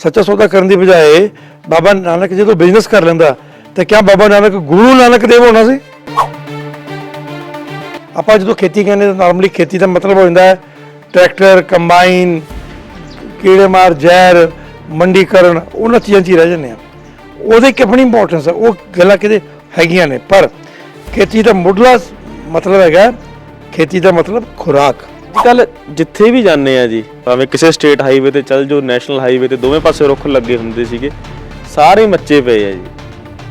ਸੱਚਾ ਸੌਦਾ ਕਰਨ ਦੀ ਬਜਾਏ ਬਾਬਾ ਨਾਨਕ ਜਦੋਂ ਬਿਜ਼ਨਸ ਕਰ ਲੈਂਦਾ, ਤੇ ਕਿਆ ਬਾਬਾ ਨਾਨਕ ਗੁਰੂ ਨਾਨਕ ਦੇਵ ਹੋਣਾ ਸੀ? ਆਪਾਂ ਜਦੋਂ ਖੇਤੀ ਕਹਿੰਦੇ ਤਾਂ ਨਾਰਮਲੀ ਖੇਤੀ ਦਾ ਮਤਲਬ ਹੋ ਜਾਂਦਾ ਹੈ, ਟਰੈਕਟਰ ਕੰਬਾਈਨ ਕੀੜੇਮਾਰ ਜ਼ਹਿਰ, ਮੰਡੀਕਰਨ, ਉਹਨਾਂ ਚੀਜ਼ਾਂ 'ਚ ਹੀ ਰਹਿ ਜਾਂਦੇ ਆ ਉਹਦੇ ਕਿ ਆਪਣੀ ਇੰਪੋਰਟੈਂਸ ਹੈ ਉਹ ਗੱਲਾਂ ਕਿਤੇ ਹੈਗੀਆਂ ਨੇ, ਪਰ ਖੇਤੀ ਦਾ ਮੁੱਢਲਾ ਮਤਲਬ ਹੈਗਾ, ਖੇਤੀ ਦਾ ਮਤਲਬ ਖੁਰਾਕ। ਕੱਲ ਜਿੱਥੇ ਵੀ ਜਾਂਦੇ ਆ ਜੀ, ਭਾਵੇਂ ਕਿਸੇ ਸਟੇਟ ਹਾਈਵੇ ਤੇ ਚੱਲ ਜੋ ਨੈਸ਼ਨਲ ਹਾਈਵੇ ਤੇ ਦੋਵੇਂ ਪਾਸੇ ਰੁੱਖ ਲੱਗੇ ਹੁੰਦੇ ਸੀਗੇ, ਸਾਰੇ ਮੱਚੇ ਪਏ ਆ ਜੀ।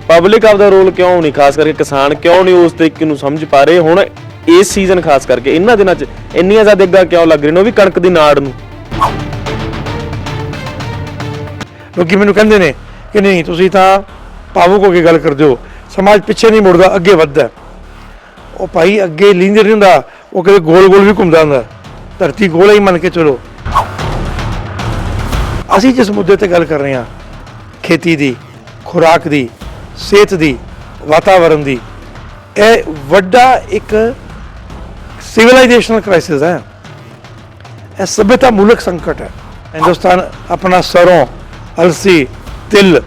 ਪਬਲਿਕ ਆਪਦਾ ਰੋਲ ਕਿਉਂ ਨਹੀਂ, ਖਾਸ ਕਰਕੇ ਕਿਸਾਨ ਕਿਉਂ ਨਹੀਂ ਉਸ ਤਰੀਕੇ ਨੂੰ ਸਮਝ ਪਾ ਰਹੇ? ਹੁਣ ਇਸ ਸੀਜ਼ਨ ਖਾਸ ਕਰਕੇ, ਇਹਨਾਂ ਦਿਨਾਂ 'ਚ ਇੰਨੀਆਂ ਜ਼ਿਆਦਾ ਅੱਗਾ ਕਿਉਂ ਲੱਗ ਰਹੀਆਂ ਨੇ? ਉਹ ਵੀ ਕਣਕ ਦੀ ਨਾੜ ਨੂੰ। ਲੋਕੀ ਮੈਨੂੰ ਕਹਿੰਦੇ ਨੇ ਕਿ ਨਹੀਂ, ਤੁਸੀਂ ਤਾਂ ਭਾਵੁਕ ਹੋ ਕੇ ਗੱਲ ਕਰਦੇ ਹੋ। ਸਮਾਜ ਪਿੱਛੇ ਨਹੀਂ ਮੁੜਦਾ, ਅੱਗੇ ਵੱਧਦਾ। ਉਹ ਭਾਈ ਅੱਗੇ ਲੀਂਜਰ ਨਹੀਂ ਹੁੰਦਾ। ਉਹ ਕਦੇ ਗੋਲ ਗੋਲ ਵੀ ਘੁੰਮਦਾ ਹੁੰਦਾ। ਧਰਤੀ ਗੋਲ ਹੀ ਮੰਨ ਕੇ ਚਲੋ। ਅਸੀਂ ਜਿਸ ਮੁੱਦੇ ਤੇ ਗੱਲ ਕਰ ਰਹੇ ਹਾਂ, ਖੇਤੀ ਦੀ, ਖੁਰਾਕ ਦੀ, ਸਿਹਤ ਦੀ ਵਾਤਾਵਰਣ ਦੀ, ਇਹ ਵੱਡਾ ਇੱਕ ਸਿਵਲਾਈਜੇਸ਼ਨਲ ਕ੍ਰਾਈਸਿਸ ਹੈ। ਇਹ ਸਭਿਅਤਾ ਮੂਲਕ ਸੰਕਟ ਹੈ। ਹਿੰਦੁਸਤਾਨ ਆਪਣਾ ਸਰੋਂ, ਅਲਸੀ, ਤਿਲ,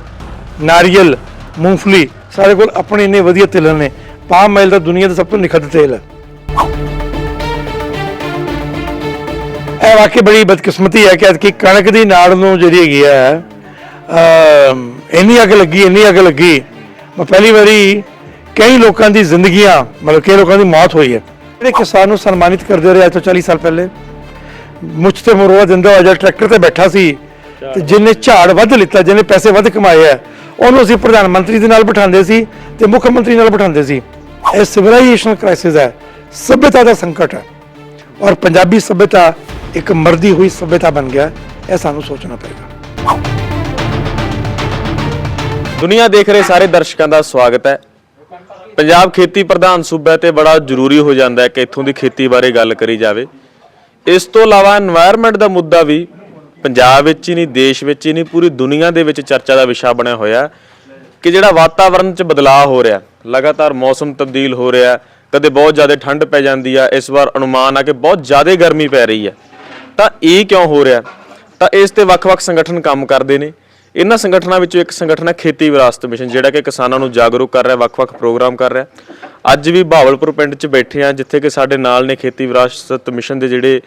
ਨਾਰੀਅਲ, ਮੂੰਗਫਲੀ, ਸਾਰੇ ਕੋਲ ਆਪਣੇ ਇੰਨੇ ਵਧੀਆ ਤਿਲ ਨੇ। ਪਾਮ ਆਇਲ ਦਾ ਦੁਨੀਆ ਦਾ ਸਭ ਤੋਂ ਨਿਖੱਧ ਤੇਲ ਹੈ। ਇਹ ਵਾਕਈ ਬੜੀ ਬਦਕਿਸਮਤੀ ਹੈ ਕਿ ਅੱਜ ਕਣਕ ਦੀ ਨਾੜ ਨੂੰ ਜਿਹੜੀ ਹੈਗੀ ਹੈ ਇੰਨੀ ਅੱਗ ਲੱਗੀ, ਇੰਨੀ ਅੱਗ ਲੱਗੀ। ਮੈਂ ਪਹਿਲੀ ਵਾਰੀ ਕਈ ਲੋਕਾਂ ਦੀ ਜ਼ਿੰਦਗੀਆਂ, ਮਤਲਬ ਕਈ ਲੋਕਾਂ ਦੀ ਮੌਤ ਹੋਈ ਹੈ। ਜਿਹੜੇ ਕਿਸਾਨ ਨੂੰ ਸਨਮਾਨਿਤ ਕਰਦੇ ਰਹੇ ਅੱਜ ਤੋਂ 40 ਸਾਲ ਪਹਿਲੇ ਮੁੱਛ ਤੇ ਮਰਵਾ ਦਿੰਦਾ ਹੋਇਆ ਜਿਹੜਾ ਟਰੈਕਟਰ ਤੇ ਬੈਠਾ ਸੀ, ਤੇ ਜਿਹਨੇ ਝਾੜ ਵੱਧ ਲਿੱਤਾ ਜਿਹਨੇ ਪੈਸੇ ਵੱਧ ਕਮਾਏ ਆ ਉਹਨੂੰ ਅਸੀਂ ਪ੍ਰਧਾਨ ਮੰਤਰੀ ਦੇ ਨਾਲ ਬਿਠਾਉਂਦੇ ਸੀ ਤੇ ਮੁੱਖ ਮੰਤਰੀ ਨਾਲ ਬਿਠਾਉਂਦੇ ਸੀ। ਇਹ ਸਿਵਲਾਈਜੇਸ਼ਨ ਕ੍ਰਾਈਸਿਸ ਹੈ, ਸਭਿਅਤਾ ਦਾ ਸੰਕਟ ਹੈ ਔਰ ਪੰਜਾਬੀ ਸਭਿਅਤਾ ਇੱਕ ਮਰਦੀ ਹੋਈ ਸਭਿਅਤਾ ਬਣ ਗਿਆ, ਇਹ ਸਾਨੂੰ ਸੋਚਣਾ ਪਏਗਾ। ਦੁਨੀਆ ਦੇਖ ਰਹੇ ਸਾਰੇ ਦਰਸ਼ਕਾਂ ਦਾ ਸਵਾਗਤ ਹੈ। ਪੰਜਾਬ ਖੇਤੀ ਪ੍ਰਧਾਨ ਸੂਬਾ ਤੇ ਬੜਾ ਜ਼ਰੂਰੀ ਹੋ ਜਾਂਦਾ ਹੈ ਕਿ ਇੱਥੋਂ ਦੀ ਖੇਤੀ ਬਾਰੇ ਗੱਲ ਕਰੀ ਜਾਵੇ। ਇਸ ਤੋਂ ਇਲਾਵਾ এনवायरमेंट ਦਾ ਮੁੱਦਾ ਵੀ ਪੰਜਾਬ ਵਿੱਚ ਹੀ ਨਹੀਂ, ਦੇਸ਼ ਵਿੱਚ ਹੀ ਨਹੀਂ, ਪੂਰੀ ਦੁਨੀਆ ਦੇ ਵਿੱਚ ਚਰਚਾ ਦਾ ਵਿਸ਼ਾ ਬਣਿਆ ਹੋਇਆ ਕਿ ਜਿਹੜਾ ਵਾਤਾਵਰਣ 'ਚ ਬਦਲਾਅ ਹੋ ਰਿਹਾ, ਲਗਾਤਾਰ ਮੌਸਮ ਤਬਦੀਲ ਹੋ ਰਿਹਾ, ਕਦੇ ਬਹੁਤ ਜ਼ਿਆਦਾ ਠੰਡ ਪੈ ਜਾਂਦੀ ਆ, ਇਸ ਵਾਰ ਅਨੁਮਾਨ ਆ ਕਿ ਬਹੁਤ ਜ਼ਿਆਦਾ ਗਰਮੀ ਪੈ ਰਹੀ ਹੈ। ਤਾਂ ਇਹ ਕਿਉਂ ਹੋ ਰਿਹਾ? ਤਾਂ ਇਸ ਤੇ ਵੱਖ-ਵੱਖ ਸੰਗਠਨ ਕੰਮ ਕਰਦੇ ਨੇ। ਇਹਨਾਂ ਸੰਗਠਨਾਂ ਵਿੱਚੋਂ ਇੱਕ ਸੰਗਠਨ ਹੈ ਖੇਤੀ ਵਿਰਾਸਤ ਮਿਸ਼ਨ, ਜਿਹੜਾ ਕਿ ਕਿਸਾਨਾਂ ਨੂੰ ਜਾਗਰੂਕ ਕਰ ਰਿਹਾ, ਵੱਖ-ਵੱਖ ਪ੍ਰੋਗਰਾਮ ਕਰ ਰਿਹਾ। ਅੱਜ ਵੀ ਭਾਵਲਪੁਰ ਪਿੰਡ 'ਚ ਬੈਠੇ ਆ ਜਿੱਥੇ ਕਿ ਸਾਡੇ ਨਾਲ ਨੇ ਖੇਤੀ ਵਿਰਾਸਤ ਮਿਸ਼ਨ ਦੇ ਜਿਹੜੇ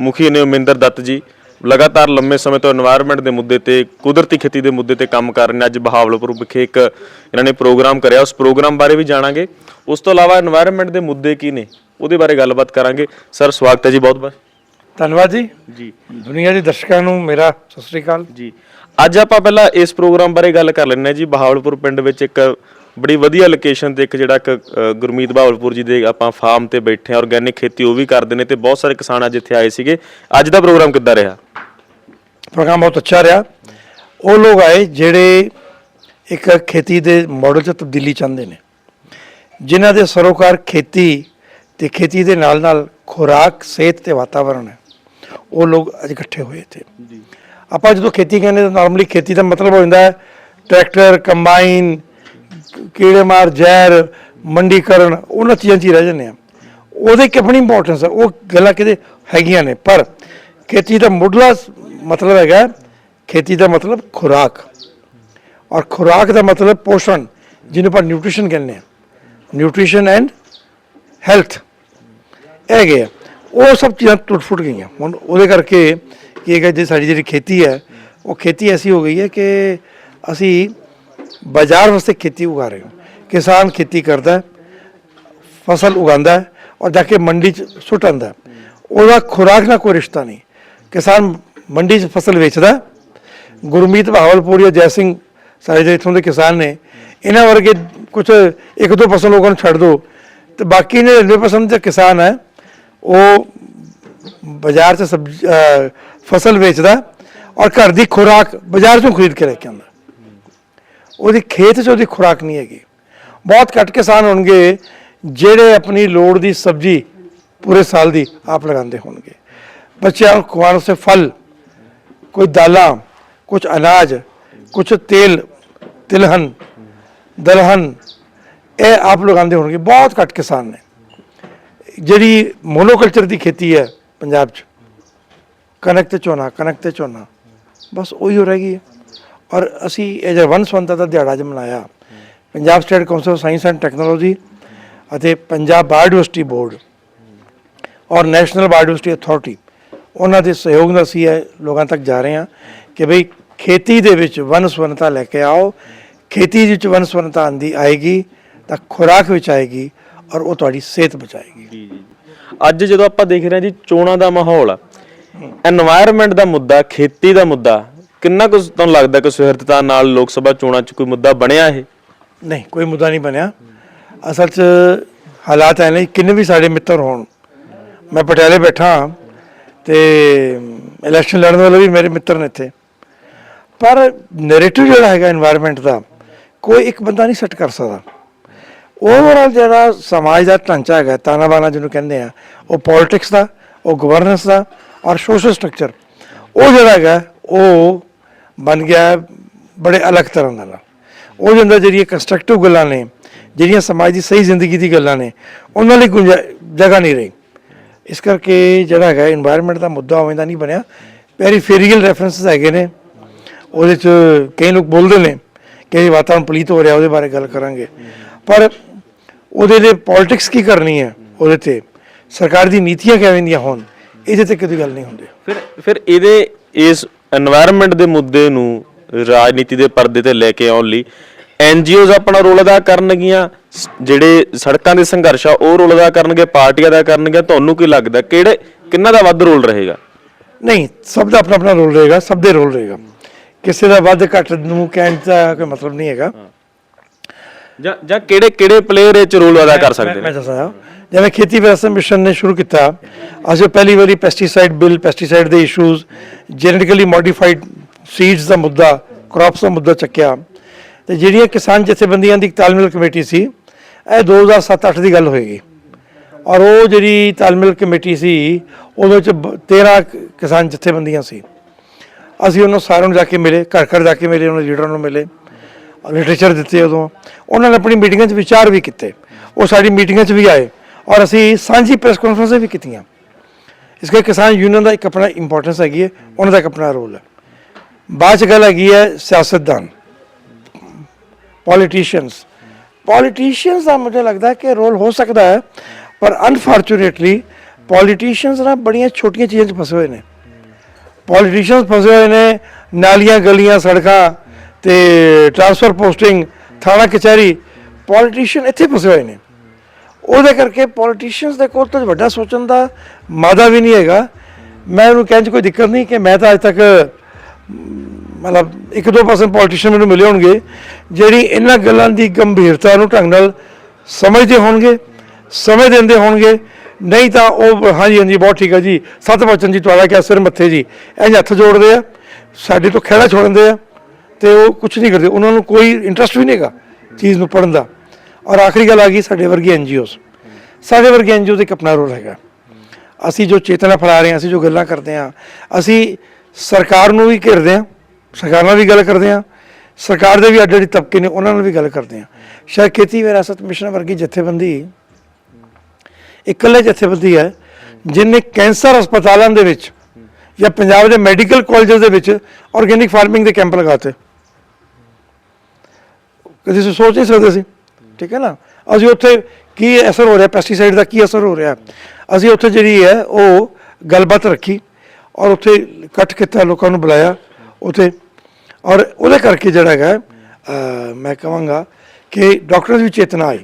ਮੁਖੀ ਨੇ ਉਮਿੰਦਰ ਦੱਤ ਜੀ। ਲਗਾਤਾਰ ਲੰਮੇ ਸਮੇਂ ਤੋਂ এনवायरमेंट ਦੇ ਮੁੱਦੇ ਤੇ, ਕੁਦਰਤੀ ਖੇਤੀ ਦੇ ਮੁੱਦੇ ਤੇ ਕੰਮ ਕਰ ਰਹੇ ਨੇ। ਅੱਜ ਬਹਾਵਲਪੁਰ ਵਿਖੇ ਇੱਕ ਇਹਨਾਂ ਨੇ ਪ੍ਰੋਗਰਾਮ ਕਰਿਆ। ਉਸ ਪ੍ਰੋਗਰਾਮ ਬਾਰੇ ਵੀ ਜਾਣਾਂਗੇ। ਉਸ ਤੋਂ ਇਲਾਵਾ এনवायरमेंट ਦੇ ਮੁੱਦੇ ਕੀ ਨੇ? ਉਹਦੇ ਬਾਰੇ ਗੱਲਬਾਤ ਕਰਾਂਗੇ। ਸਰ, ਸਵਾਗਤ ਹੈ ਜੀ ਬਹੁਤ ਬਹੁਤ। ਧੰਨਵਾਦ ਜੀ। ਜੀ। ਦੁਨੀਆ ਦੇ ਦਰਸ਼ਕਾਂ ਨੂੰ ਮੇਰਾ ਸਤਿ ਸ੍ਰੀ ਅਕਾਲ। ਜੀ। ਅੱਜ ਆਪਾਂ ਪਹਿਲਾਂ ਇਸ ਪ੍ਰੋਗਰਾਮ ਬਾਰੇ ਗੱਲ ਕਰ ਲੈਂਦੇ ਹਾਂ ਜੀ। ਬਹਾਵਲਪੁਰ ਪਿੰਡ ਵਿੱਚ ਇੱਕ ਬੜੀ ਵਧੀਆ ਲੋਕੇਸ਼ਨ ਤੇ ਇੱਕ ਜਿਹੜਾ ਇੱਕ ਗੁਰਮੀਤ ਬਹਾਵਲਪੁਰ ਜੀ ਦੇ ਆਪਾਂ ਫਾਰਮ ਤੇ ਬੈਠੇ ਹਾਂ। ਆਰਗੈਨਿਕ ਖੇਤੀ ਉਹ ਵੀ ਕਰਦੇ ਨੇ ਤੇ ਬਹੁਤ ਸਾਰੇ ਕਿਸਾਨ ਅੱਜ ਇੱਥੇ ਆਏ ਸੀਗੇ। ਅੱਜ ਦਾ ਪ੍ਰੋਗਰਾਮ ਕਿੱਦਾਂ ਰਿਹਾ? ਪ੍ਰੋਗਰਾਮ ਬਹੁਤ ਅੱਛਾ ਰਿਹਾ। ਉਹ ਲੋਕ ਆਏ ਜਿਹੜੇ ਇੱਕ ਖੇਤੀ ਦੇ ਮਾਡਲ 'ਚ ਤਬਦੀਲੀ ਚਾਹੁੰਦੇ ਨੇ। ਜਿਨ੍ਹਾਂ ਦੇ ਸਰੋਕਾਰ ਖੇਤੀ ਤੇ ਖੇਤੀ ਦੇ ਨਾਲ ਨਾਲ ਖੁਰਾਕ ਸਿਹਤ ਤੇ ਵਾਤਾਵਰਣ ਹੈ। ਉਹ ਲੋਕ ਅੱਜ ਇਕੱਠੇ ਹੋਏ ਇੱਥੇ। ਆਪਾਂ ਜਦੋਂ ਖੇਤੀ ਕਹਿੰਦੇ ਤਾਂ ਨਾਰਮਲੀ ਖੇਤੀ ਦਾ ਮਤਲਬ ਹੋ ਜਾਂਦਾ ਹੈ ਟਰੈਕਟਰ ਕੰਬਾਈਨ ਕੀੜੇ ਮਾਰ ਜ਼ਹਿਰ ਮੰਡੀਕਰਨ ਉਹਨਾਂ ਚੀਜ਼ਾਂ 'ਚ ਹੀ ਰਹਿ ਜਾਂਦੇ ਆ ਉਹਦੇ ਇੱਕ ਆਪਣੀ ਇੰਪੋਰਟੈਂਸ ਹੈ ਉਹ ਗੱਲਾਂ ਕਿਤੇ ਹੈਗੀਆਂ ਨੇ ਪਰ ਖੇਤੀ ਦਾ ਮੁੱਢਲਾ ਮਤਲਬ ਹੈਗਾ ਖੇਤੀ ਦਾ ਮਤਲਬ ਖੁਰਾਕ। ਔਰ ਖੁਰਾਕ ਦਾ ਮਤਲਬ ਪੋਸ਼ਣ ਜਿਹਨੂੰ ਆਪਾਂ ਨਿਊਟ੍ਰੀਸ਼ਨ ਕਹਿੰਦੇ ਆ ਨਿਊਟ੍ਰੀਸ਼ਨ ਐਂਡ ਹੈਲਥ ਇਹ ਹੈਗੇ ਆ। ਉਹ ਸਭ ਚੀਜ਼ਾਂ ਟੁੱਟ ਫੁੱਟ ਗਈਆਂ। ਹੁਣ ਉਹਦੇ ਕਰਕੇ ਕੀ ਹੈਗਾ ਜੇ ਸਾਡੀ ਜਿਹੜੀ ਖੇਤੀ ਹੈ, ਉਹ ਖੇਤੀ ਐਸੀ ਹੋ ਗਈ ਹੈ ਕਿ ਅਸੀਂ ਬਾਜ਼ਾਰ ਵਾਸਤੇ ਖੇਤੀ ਉਗਾ ਰਹੇ ਹਾਂ। ਕਿਸਾਨ ਖੇਤੀ ਕਰਦਾ ਫਸਲ ਉਗਾਉਂਦਾ ਔਰ ਜਾ ਕੇ ਮੰਡੀ 'ਚ ਸੁੱਟ ਆਉਂਦਾ ਉਹਦਾ ਖੁਰਾਕ ਨਾਲ ਕੋਈ ਰਿਸ਼ਤਾ ਨਹੀਂ। ਕਿਸਾਨ ਮੰਡੀ 'ਚ ਫਸਲ ਵੇਚਦਾ ਗੁਰਮੀਤ ਭਾਵਲਪੁਰ ਜਾਂ ਜੈ ਸਿੰਘ ਸਾਰੇ ਜਿਹੜੇ ਇੱਥੋਂ ਦੇ ਕਿਸਾਨ ਨੇ, ਇਹਨਾਂ ਵਰਗੇ ਕੁਝ ਇੱਕ ਦੋ ਫਸਲ ਲੋਕਾਂ ਨੂੰ ਛੱਡ ਦੋ, ਤੇ ਬਾਕੀ ਨੇ 90% ਦੇ ਕਿਸਾਨ ਹੈ ਉਹ ਬਾਜ਼ਾਰ 'ਚ ਸਬਜ਼ੀ ਫਸਲ ਵੇਚਦਾ ਔਰ ਘਰ ਦੀ ਖੁਰਾਕ ਬਾਜ਼ਾਰ 'ਚੋਂ ਖਰੀਦ ਕੇ ਲੈ ਕੇ ਆਉਂਦਾ। ਉਹਦੀ ਖੇਤ 'ਚ ਉਹਦੀ ਖੁਰਾਕ ਨਹੀਂ ਹੈਗੀ। ਬਹੁਤ ਘੱਟ ਕਿਸਾਨ ਹੋਣਗੇ ਜਿਹੜੇ ਆਪਣੀ ਲੋੜ ਦੀ ਸਬਜ਼ੀ ਪੂਰੇ ਸਾਲ ਦੀ ਆਪ ਲਗਾਉਂਦੇ ਹੋਣਗੇ। ਬੱਚਿਆਂ ਨੂੰ ਖਵਾਉਣ ਵਾਸਤੇ ਫਲ, ਕੋਈ ਦਾਲਾਂ ਕੁਝ ਅਨਾਜ ਕੁਝ ਤੇਲ, ਤਿਲਹਨ, ਦਲਹਨ, ਇਹ ਆਪ ਲਗਾਉਂਦੇ ਹੋਣਗੇ। ਬਹੁਤ ਘੱਟ ਕਿਸਾਨ ਨੇ। ਜਿਹੜੀ ਮੋਨੋਕਲਚਰ ਦੀ ਖੇਤੀ ਹੈ ਪੰਜਾਬ 'ਚ, ਕਣਕ ਤੇ ਝੋਨਾ, ਕਣਕ ਤੇ ਝੋਨਾ, ਬਸ ਉਹੀ ਹੋ ਰਹਿ ਗਈ ਹੈ। ਔਰ ਅਸੀਂ ਇਹ ਜਿਹੜਾ ਵਨ ਸਵੰਤਾ ਦਾ ਦਿਹਾੜਾ ਅੱਜ ਮਨਾਇਆ, Punjab state council of science and technology ਅਤੇ ਪੰਜਾਬ ਬਾਇਓਡਾਇਵਰਸਿਟੀ ਬੋਰਡ ਔਰ ਨੈਸ਼ਨਲ ਬਾਇਓਡਾਇਵਰਸਿਟੀ ਅਥਾਰਟੀ ਉਹਨਾਂ ਦੇ ਸਹਿਯੋਗ ਨਾਲ ਅਸੀਂ ਇਹ ਲੋਕਾਂ ਤੱਕ ਜਾ ਰਹੇ ਹਾਂ ਕਿ ਭਈ ਖੇਤੀ ਦੇ ਵਿੱਚ ਵਨ ਸਵੰਨਤਾ ਲੈ ਕੇ ਆਓ। ਖੇਤੀ ਵਿੱਚ ਵਨ ਸਵੰਨਤਾ ਆਂਦੀ ਆਏਗੀ ਤਾਂ ਖੁਰਾਕ ਵਿੱਚ ਆਏਗੀ ਔਰ ਉਹ ਤੁਹਾਡੀ ਸਿਹਤ ਬਚਾਏਗੀ। ਜੀ ਜੀ ਅੱਜ ਜਦੋਂ ਆਪਾਂ ਦੇਖ ਰਹੇ ਹਾਂ ਜੀ ਚੋਣਾਂ ਦਾ ਮਾਹੌਲ ਆ এনवायरमेंट ਦਾ ਮੁੱਦਾ ਖੇਤੀ ਦਾ ਮੁੱਦਾ ਕਿੰਨਾ ਕੁ ਤੁਹਾਨੂੰ ਲੱਗਦਾ ਕਿ ਸੁਹਿਰਦਤਾ ਨਾਲ ਲੋਕ ਸਭਾ ਚੋਣਾਂ 'ਚ ਕੋਈ ਮੁੱਦਾ ਬਣਿਆ ਇਹ? ਨਹੀਂ ਕੋਈ ਮੁੱਦਾ ਨਹੀਂ ਬਣਿਆ। ਅਸਲ 'ਚ ਹਾਲਾਤ ਐ ਨੇ ਕਿੰਨੇ ਵੀ ਸਾਡੇ ਮਿੱਤਰ ਹੋਣ। ਮੈਂ ਪਟਿਆਲੇ ਬੈਠਾ ਤੇ ਇਲੈਕਸ਼ਨ ਲੜਨ ਵਾਲੇ ਵੀ ਮੇਰੇ ਮਿੱਤਰ ਨੇ ਇੱਥੇ। ਪਰ ਨੈਰੇਟਿਵ ਜਿਹੜਾ ਹੈਗਾ এনवायरमेंट ਦਾ ਕੋਈ ਇੱਕ ਬੰਦਾ ਨਹੀਂ ਸੈੱਟ ਕਰ ਸਕਦਾ। ਓਵਰਆਲ ਜਿਹੜਾ ਸਮਾਜ ਦਾ ਢਾਂਚਾ ਹੈਗਾ, ਤਾਨਾ ਤਾਨਾਬਾਨਾ ਜਿਹਨੂੰ ਕਹਿੰਦੇ ਆ, ਉਹ ਪੋਲਿਟਿਕਸ ਦਾ, ਉਹ ਗਵਰਨੈਂਸ ਦਾ ਔਰ ਸੋਸ਼ਲ ਸਟਰਕਚਰ ਉਹ ਜਿਹੜਾ ਹੈਗਾ, ਉਹ ਬਣ ਗਿਆ ਬੜੇ ਅਲੱਗ ਤਰ੍ਹਾਂ ਦਾ ਉਹ ਜਿਹਨਾਂ ਜਿਹੜੀਆਂ ਕੰਸਟਰਕਟਿਵ ਗੱਲਾਂ ਨੇ, ਜਿਹੜੀਆਂ ਸਮਾਜ ਦੀ ਸਹੀ ਜ਼ਿੰਦਗੀ ਦੀ ਗੱਲਾਂ ਨੇ, ਉਹਨਾਂ ਲਈ ਜਗ੍ਹਾ ਨਹੀਂ ਰਹੀ। ਇਸ ਕਰਕੇ ਜਿਹੜਾ ਹੈਗਾ এনवायरमेंट ਦਾ ਮੁੱਦਾ ਹੋਵੇਂ ਦਾ ਨਹੀਂ ਬਣਿਆ। ਪੈਰੀਫੇਰੀਅਲ ਰੈਫਰੈਂਸਸ ਹੈਗੇ ਨੇ, ਉਹਦੇ ਚ ਕਈ ਲੋਕ ਬੋਲਦੇ ਨੇ ਕਿ ਵਾਤਾਵਰਣ ਪਲੀਤ ਹੋ ਰਿਹਾ, ਉਹਦੇ ਬਾਰੇ ਗੱਲ ਕਰਾਂਗੇ। ਪਰ ਉਹਦੇ ਲਈ ਪੋਲਿਟਿਕਸ ਕੀ ਕਰਨੀ ਹੈ ਉਹਦੇ ਤੇ? ਸਰਕਾਰ ਦੀ ਨੀਤੀਆਂ ਕਿਵੇਂ ਦੀਆਂ ਹੋਣ? ਇਹਦੇ ਤੇ ਕਦੀ ਗੱਲ ਨਹੀਂ ਹੁੰਦੀ। ਫਿਰ ਫਿਰ ਇਹਦੇ ਇਸ এনवायरमेंट ਦੇ ਮੁੱਦੇ ਨੂੰ ਰਾਜਨੀਤੀ ਦੇ ਪਰਦੇ ਤੇ ਲੈ ਕੇ ਆਉਣ ਲਈ ਐਨਜੀਓਜ਼ ਆਪਣਾ ਰੋਲ ਅਦਾ ਕਰਨਗੀਆਂ ਜਿਹੜੇ ਸੜਕਾਂ ਦੇ ਸੰਘਰਸ਼ ਆ ਉਹ ਰੋਲ ਅਦਾ ਕਰਨਗੇ ਪਾਰਟੀਆਂ ਦਾ ਕਰਨਗੇ ਤੁਹਾਨੂੰ ਕੀ ਲੱਗਦਾ? ਕਿਹੜੇ ਕਿੰਨਾ ਦਾ ਵੱਧ ਰੋਲ ਰਹੇਗਾ? ਨਹੀਂ ਸਭ ਦਾ ਆਪਣਾ ਆਪਣਾ ਰੋਲ ਰਹੇਗਾ ਸਭ ਦੇ ਰੋਲ ਰਹੇਗਾ। ਕਿਸੇ ਦਾ ਵੱਧ ਘੱਟ ਨੂੰ ਕਹਿਣ ਦਾ ਕੋਈ ਮਤਲਬ ਨਹੀਂ ਹੈਗਾ। ਜਾਂ ਜਾਂ ਕਿਹੜੇ ਕਿਹੜੇ ਪਲੇਅਰ ਇਹ ਚ ਰੋਲ ਅਦਾ ਕਰ ਸਕਦੇ ਮੈਂ ਨੇ? ਦੱਸਾਂ ਜਿਵੇਂ ਖੇਤੀ ਵਿਕਾਸ ਮਿਸ਼ਨ ਨੇ ਸ਼ੁਰੂ ਕੀਤਾ ਅਸੀਂ ਪਹਿਲੀ ਵਾਰੀ ਪੈਸਟੀਸਾਈਡ ਬਿੱਲ ਪੈਸਟੀਸਾਈਡ ਦੇ ਇਸ਼ੂਜ਼ ਜੈਨੇਟਿਕਲੀ ਮੋਡੀਫਾਈਡ ਸੀਡਸ ਦਾ ਮੁੱਦਾ ਕ੍ਰੌਪਸ ਦਾ ਮੁੱਦਾ ਚੱਕਿਆ। ਤੇ ਜਿਹੜੀਆਂ ਕਿਸਾਨ ਜਥੇਬੰਦੀਆਂ ਦੀ ਤਾਲਮੇਲ ਕਮੇਟੀ ਸੀ ਇਹ 2007-8 ਦੀ ਗੱਲ ਹੋਏਗੀ। ਔਰ ਉਹ ਜਿਹੜੀ ਤਾਲਮੇਲ ਕਮੇਟੀ ਸੀ ਉਹਦੇ ਵਿੱਚ ਬ- 13 ਕ- ਕਿਸਾਨ ਜਥੇਬੰਦੀਆਂ ਸੀ। ਅਸੀਂ ਉਹਨਾਂ ਸਾਰਿਆਂ ਨੂੰ ਜਾ ਕੇ ਮਿਲੇ ਘਰ ਘਰ ਜਾ ਕੇ ਮਿਲੇ ਉਹਨਾਂ ਲੀਡਰਾਂ ਨੂੰ ਮਿਲੇ। ਲਿਟਰੇਚਰ ਦਿੱਤੇ ਉਦੋਂ। ਉਹਨਾਂ ਨੇ ਆਪਣੀ ਮੀਟਿੰਗਾਂ 'ਚ ਵਿਚਾਰ ਵੀ ਕੀਤੇ। ਉਹ ਸਾਡੀ ਮੀਟਿੰਗਾਂ 'ਚ ਵੀ ਆਏ ਔਰ ਅਸੀਂ ਸਾਂਝੀ ਪ੍ਰੈਸ ਕਾਨਫਰੰਸਾਂ ਵੀ ਕੀਤੀਆਂ। ਇਸ ਕਰਕੇ ਕਿਸਾਨ ਯੂਨੀਅਨ ਦਾ ਇੱਕ ਆਪਣਾ ਇੰਪੋਰਟੈਂਸ ਹੈਗੀ ਹੈ, ਉਹਨਾਂ ਦਾ ਇੱਕ ਆਪਣਾ ਰੋਲ ਹੈ। ਬਾਅਦ 'ਚ ਗੱਲ ਹੈਗੀ ਹੈ ਸਿਆਸਤਦਾਨ। ਪੋਲੀਟੀਸ਼ੀਅਨਸ ਪੋਲੀਟੀਸ਼ੀਅਨਸ ਦਾ ਮੈਨੂੰ ਲੱਗਦਾ ਕਿ ਰੋਲ ਹੋ ਸਕਦਾ ਹੈ, ਪਰ ਅਨਫੋਰਚੂਨੇਟਲੀ ਪੋਲੀਟੀਸ਼ੀਅਨਸ ਨਾ ਬੜੀਆਂ ਛੋਟੀਆਂ ਚੀਜ਼ਾਂ 'ਚ ਫਸੇ ਹੋਏ ਨੇ। ਪੋਲੀਟੀਸ਼ੀਅਨਸ ਫਸੇ ਹੋਏ ਨੇ, ਨਾਲੀਆਂ, ਗਲੀਆਂ, ਸੜਕਾਂ ਤੇ ਟ੍ਰਾਂਸਫਰ ਪੋਸਟਿੰਗ ਥਾਣਾ, ਕਚਹਿਰੀ ਪੋਲੀਟੀਸ਼ੀਅਨ ਇੱਥੇ ਫਸੇ ਹੋਏ ਨੇ। ਉਹਦੇ ਕਰਕੇ ਪੋਲੀਟੀਸ਼ੀਅਨਸ ਦੇ ਕੋਲ ਤਾਂ ਵੱਡਾ ਸੋਚਣ ਦਾ ਮਾਦਾ ਵੀ ਨਹੀਂ ਹੈਗਾ। ਮੈਂ ਉਹਨੂੰ ਕਹਿਣ 'ਚ ਕੋਈ ਦਿੱਕਤ ਨਹੀਂ ਕਿ ਮੈਂ ਤਾਂ ਅੱਜ ਤੱਕ, ਮਤਲਬ 1-2% ਪੋਲੀਟੀਸ਼ੀਅਨ ਮੈਨੂੰ ਮਿਲੇ ਹੋਣਗੇ, ਜਿਹੜੀ ਇਹਨਾਂ ਗੱਲਾਂ ਦੀ ਗੰਭੀਰਤਾ ਨੂੰ ਢੰਗ ਨਾਲ ਸਮਝਦੇ ਹੋਣਗੇ ਸਮਝ ਦਿੰਦੇ ਹੋਣਗੇ। ਨਹੀਂ ਤਾਂ ਉਹ, ਹਾਂਜੀ ਹਾਂਜੀ, ਬਹੁਤ ਠੀਕ ਹੈ ਜੀ। ਸਤ ਜੀ, ਤੁਹਾਡਾ ਕਿਆ ਸਿਰ ਮੱਥੇ ਜੀ। ਇੰਝ ਹੱਥ ਜੋੜਦੇ ਆ, ਸਾਡੇ ਤੋਂ ਖਹਿੜਾ ਛੋੜਦੇ ਆ। ਤੇ ਉਹ ਕੁਝ ਨਹੀਂ ਕਰਦੇ। ਉਹਨਾਂ ਨੂੰ ਕੋਈ ਇੰਟਰਸਟ ਵੀ ਨਹੀਂ ਹੈਗਾ ਚੀਜ਼ ਨੂੰ ਪੜਨ ਦਾ। ਔਰ ਆਖਰੀ ਗੱਲ ਆ ਗਈ ਸਾਡੇ ਵਰਗੇ ਐਨਜੀਓਸ ਸਾਡੇ ਵਰਗੇ ਐਨਜੀਓ ਦਾ ਇੱਕ ਆਪਣਾ ਰੋਲ ਹੈਗਾ। ਅਸੀਂ ਜੋ ਚੇਤਨਾ ਫੈਲਾ ਰਹੇ ਹਾਂ, ਅਸੀਂ ਜੋ ਗੱਲਾਂ ਕਰਦੇ ਹਾਂ, ਅਸੀਂ ਸਰਕਾਰ ਨੂੰ ਵੀ ਘਿਰਦੇ ਹਾਂ, ਸਰਕਾਰ ਨਾਲ ਵੀ ਗੱਲ ਕਰਦੇ ਹਾਂ, ਸਰਕਾਰ ਦੇ ਵੀ ਅੱਡ ਅੱਡ ਤਬਕੇ ਨੇ, ਉਹਨਾਂ ਨਾਲ ਵੀ ਗੱਲ ਕਰਦੇ ਹਾਂ। ਸ਼ਾਇਦ ਖੇਤੀ ਵਿਰਾਸਤ ਮਿਸ਼ਨ ਵਰਗੀ ਜਥੇਬੰਦੀ ਇਕੱਲੇ ਜਥੇਬੰਦੀ ਹੈ ਜਿਨੇ ਕੈਂਸਰ ਹਸਪਤਾਲਾਂ ਦੇ ਵਿੱਚ ਜਾਂ ਪੰਜਾਬ ਦੇ ਮੈਡੀਕਲ ਕਾਲਜਸ ਦੇ ਵਿੱਚ ਆਰਗੇਨਿਕ ਫਾਰਮਿੰਗ ਦੇ ਕੈਂਪ ਲਗਾਤੇ ਕਦੇ ਤੁਸੀਂ ਸੋਚ ਨਹੀਂ ਸਕਦੇ ਸੀ ਠੀਕ ਹੈ ਨਾ? ਅਸੀਂ ਉੱਥੇ ਕੀ ਅਸਰ ਹੋ ਰਿਹਾ? ਪੈਸਟੀਸਾਈਡ ਦਾ ਕੀ ਅਸਰ ਹੋ ਰਿਹਾ? ਅਸੀਂ ਉੱਥੇ ਜਿਹੜੀ ਹੈ, ਉਹ ਗੱਲਬਾਤ ਰੱਖੀ ਔਰ ਉੱਥੇ ਇਕੱਠ ਕੀਤਾ, ਲੋਕਾਂ ਨੂੰ ਬੁਲਾਇਆ ਉੱਥੇ। ਔਰ ਉਹਦੇ ਕਰਕੇ ਜਿਹੜਾ ਹੈਗਾ ਮੈਂ ਕਹਾਂਗਾ ਕਿ ਡਾਕਟਰਸ ਵੀ ਚੇਤਨਾ ਆਈ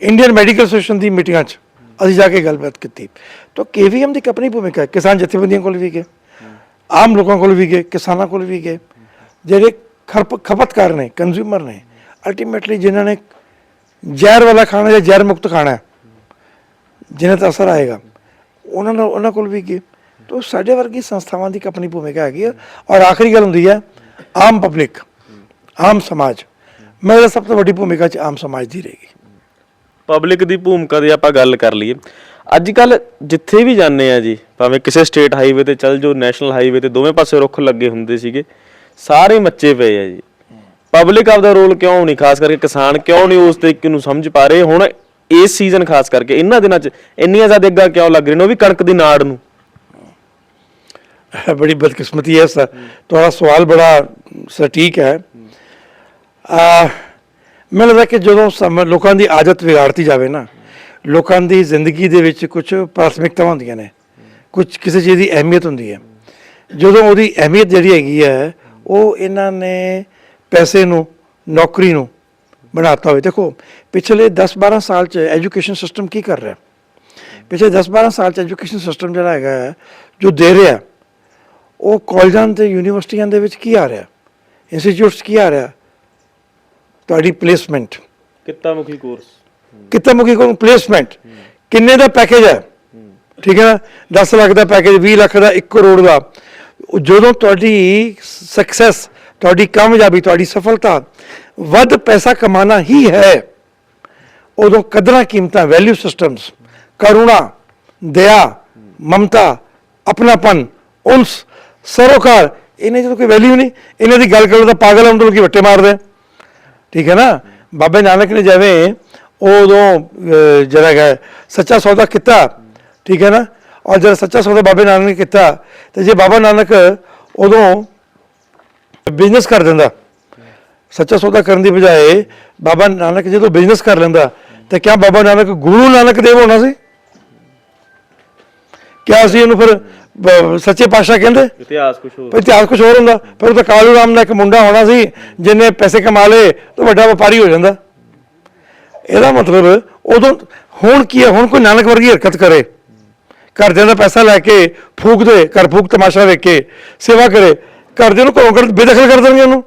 ਇੰਡੀਅਨ ਮੈਡੀਕਲ ਐਸੋਸੀਏਸ਼ਨ ਦੀ ਮੀਟਿੰਗਾਂ 'ਚ ਅਸੀਂ ਜਾ ਕੇ ਗੱਲਬਾਤ ਕੀਤੀ। ਤਾਂ ਕੇਵੀਐਮ ਦੀ ਇੱਕ ਆਪਣੀ ਭੂਮਿਕਾ ਹੈ। ਕਿਸਾਨ ਜਥੇਬੰਦੀਆਂ ਕੋਲ ਵੀ ਗਏ, ਆਮ ਲੋਕਾਂ ਕੋਲ ਵੀ ਗਏ, ਕਿਸਾਨਾਂ ਕੋਲ ਵੀ ਗਏ। ਜਿਹੜੇ ਖਰਪ, ਖਪਤਕਾਰ ਨੇ ਕੰਜ਼ਿਊਮਰ ਨੇ ਅਲਟੀਮੇਟਲੀ ਜਿਨ੍ਹਾਂ ਨੇ ਜ਼ਹਿਰ ਵਾਲਾ ਖਾਣਾ ਜਾਂ ਜ਼ਹਿਰ ਮੁਕਤ ਖਾਣਾ ਹੈ, ਜਿਨ੍ਹਾਂ ਤੇ ਅਸਰ ਆਏਗਾ ਉਹਨਾਂ ਨਾਲ ਉਹਨਾਂ ਕੋਲ ਵੀ ਕੀ ਤਾਂ ਸਾਡੇ ਵਰਗੀ ਸੰਸਥਾਵਾਂ ਦੀ ਇੱਕ ਆਪਣੀ ਭੂਮਿਕਾ ਹੈਗੀ ਆ। ਔਰ ਆਖਰੀ ਗੱਲ ਹੁੰਦੀ ਹੈ ਆਮ ਪਬਲਿਕ ਆਮ ਸਮਾਜ। ਮੇਰੇ ਸਭ ਤੋਂ ਵੱਡੀ ਭੂਮਿਕਾ ਚ ਆਮ ਸਮਾਜ ਦੀ ਰਹੇਗੀ। ਪਬਲਿਕ ਦੀ ਭੂਮਿਕਾ ਦੀ ਆਪਾਂ ਗੱਲ ਕਰ ਲਈਏ। ਅੱਜ ਕੱਲ ਜਿੱਥੇ ਵੀ ਜਾਂਦੇ ਆ ਜੀ ਭਾਵੇਂ ਕਿਸੇ ਸਟੇਟ ਹਾਈਵੇ ਤੇ ਚੱਲ ਜੋ ਨੈਸ਼ਨਲ ਹਾਈਵੇ ਤੇ ਦੋਵੇਂ ਪਾਸੇ ਰੁੱਖ ਲੱਗੇ ਹੁੰਦੇ ਸੀਗੇ ਸਾਰੇ ਮੱਚੇ ਪਏ ਆ ਜੀ। ਪਬਲਿਕ ਆਪਦਾ ਰੋਲ ਕਿਉਂ ਨਹੀਂ? ਖਾਸ ਕਰਕੇ ਕਿਸਾਨ ਕਿਉਂ ਨਹੀਂ ਉਸ ਤਰੀਕੇ ਨੂੰ ਸਮਝ ਪਾ ਰਹੇ? ਹੁਣ ਇਸ ਸੀਜ਼ਨ ਖਾਸ ਕਰਕੇ ਇਹਨਾਂ ਦਿਨਾਂ 'ਚ ਇੰਨੀਆਂ ਜ਼ਿਆਦਾ ਅੱਗਾ ਕਿਉਂ ਲੱਗ ਰਹੀਆਂ ਨੇ? ਉਹ ਵੀ ਕਣਕ ਦੀ ਨਾੜ ਨੂੰ। ਬੜੀ ਬਦਕਿਸਮਤੀ ਹੈ, ਸਰ। ਤੁਹਾਡਾ ਸਵਾਲ ਬੜਾ ਸਟੀਕ ਹੈ। ਆ, ਮੈਨੂੰ ਲੱਗਦਾ ਕਿ ਜਦੋਂ ਸਮ- ਲੋਕਾਂ ਦੀ ਆਦਤ ਵਿਗਾੜਤੀ ਜਾਵੇ ਨਾ, ਲੋਕਾਂ ਦੀ ਜ਼ਿੰਦਗੀ ਦੇ ਵਿੱਚ ਕੁਝ ਪ੍ਰਾਥਮਿਕਤਾਵਾਂ ਹੁੰਦੀਆਂ ਨੇ ਕੁਝ ਕਿਸੇ ਚੀਜ਼ ਦੀ ਅਹਿਮੀਅਤ ਹੁੰਦੀ ਹੈ। ਜਦੋਂ ਉਹਦੀ ਅਹਿਮੀਅਤ ਜਿਹੜੀ ਹੈਗੀ ਹੈ, ਉਹ ਇਹਨਾਂ ਨੇ ਪੈਸੇ ਨੂੰ ਨੌਕਰੀ ਨੂੰ ਬਣਾਤਾ ਹੋਵੇ। ਦੇਖੋ ਪਿਛਲੇ 10-12 ਸਾਲ ਚ ਐਜੂਕੇਸ਼ਨ ਸਿਸਟਮ ਕੀ ਕਰ ਰਿਹਾ? ਪਿਛਲੇ 10-12 ਸਾਲ ਚ ਐਜੂਕੇਸ਼ਨ ਸਿਸਟਮ ਜਿਹੜਾ ਹੈਗਾ ਜੋ ਦੇ ਰਿਹਾ ਉਹ ਕਾਲਜਾਂ ਤੇ ਯੂਨੀਵਰਸਿਟੀਆਂ ਦੇ ਵਿੱਚ ਕੀ ਆ ਰਿਹਾ? ਇੰਸਟੀਚਿਊਟਸ ਕੀ ਆ ਰਿਹਾ? ਤੁਹਾਡੀ ਪਲੇਸਮੈਂਟ ਕਿੱਤਾ ਮੁਖੀ ਕੋਰਸ। ਕਿਤੇ ਮੁਕੀ ਕੋਈ ਪਲੇਸਮੈਂਟ ਕਿੰਨੇ ਦਾ ਪੈਕੇਜ ਹੈ? ਠੀਕ ਹੈ ਨਾ? 10 ਲੱਖ ਦਾ ਪੈਕੇਜ 20 ਲੱਖ ਦਾ 1 ਕਰੋੜ ਦਾ। ਜਦੋਂ ਤੁਹਾਡੀ ਸਕਸੈਸ ਤੁਹਾਡੀ ਕਾਮਯਾਬੀ, ਤੁਹਾਡੀ ਸਫਲਤਾ। ਵੱਧ ਪੈਸਾ ਕਮਾਣਾ ਹੀ ਹੈ। ਉਦੋਂ ਕਦਰਾਂ ਕੀਮਤਾਂ ਵੈਲਿਊ ਸਿਸਟਮਸ ਕਰੁਣਾ, ਦਇਆ, ਮਮਤਾ, ਆਪਣਾਪਨ ਉਨਸ ਸਰੋਕਾਰ ਇਹਨੇ ਜਦੋਂ ਕੋਈ ਵੈਲਿਊ ਨਹੀਂ। ਇਹਨਾਂ ਦੀ ਗੱਲ ਕਰੋ ਤਾਂ ਪਾਗਲ ਹੁੰਦੇ ਲੋਕੀ ਵੱਟੇ ਮਾਰਦੇ ਠੀਕ ਹੈ ਨਾ? ਬਾਬੇ ਨਾਨਕ ਨੇ ਜਿਵੇਂ ਉਦੋਂ ਜਿਹੜਾ ਹੈਗਾ, ਸੱਚਾ ਸੌਦਾ ਕੀਤਾ। ਠੀਕ ਹੈ ਨਾ? ਔਰ ਜਦ ਸੱਚਾ ਸੌਦਾ ਬਾਬੇ ਨਾਨਕ ਨੇ ਕੀਤਾ, ਤੇ ਜੇ ਬਾਬਾ ਨਾਨਕ ਉਦੋਂ ਬਿਜ਼ਨਸ ਕਰ ਦਿੰਦਾ। ਸੱਚਾ ਸੌਦਾ ਕਰਨ ਦੀ ਬਜਾਏ ਬਾਬਾ ਨਾਨਕ ਜਦੋਂ ਬਿਜ਼ਨਸ ਕਰ ਲੈਂਦਾ ਤੇ ਕਿਆ ਬਾਬਾ ਨਾਨਕ ਗੁਰੂ ਨਾਨਕ ਦੇਵ ਹੋਣਾ ਸੀ? ਕਿਆ ਸੀ ਇਹਨੂੰ ਫਿਰ ਸੱਚੇ ਪਾਤਸ਼ਾਹ ਕਹਿੰਦੇ? ਇਤਿਹਾਸ ਕੁਝ ਹੋਰ। ਇਤਿਹਾਸ ਕੁਝ ਹੋਰ ਹੁੰਦਾ। ਪਰ ਉਹ ਤਾਂ ਕਾਲੂ ਰਾਮ ਦਾ ਇੱਕ ਮੁੰਡਾ ਹੋਣਾ ਸੀ ਜਿਹਨੇ ਪੈਸੇ ਕਮਾ ਲਏ ਤਾਂ ਵੱਡਾ ਵਪਾਰੀ ਹੋ ਜਾਂਦਾ। ਇਹਦਾ ਮਤਲਬ ਉਦੋਂ ਹੁਣ ਕੀ ਹੈ? ਹੁਣ ਕੋਈ ਨਾਨਕ ਵਰਗੀ ਹਰਕਤ ਕਰੇ। ਘਰਦਿਆਂ ਦਾ ਪੈਸਾ ਲੈ ਕੇ ਫੂਕ ਦੇ ਘਰ ਫੂਕ ਤਮਾਸ਼ਾ ਵੇਖ ਕੇ ਸੇਵਾ ਕਰੇ। ਘਰਦਿਆਂ ਨੂੰ ਘਰੋਂ ਕਰ ਬੇਦਖਲ ਕਰ ਦੇਣਗੇ ਉਹਨੂੰ।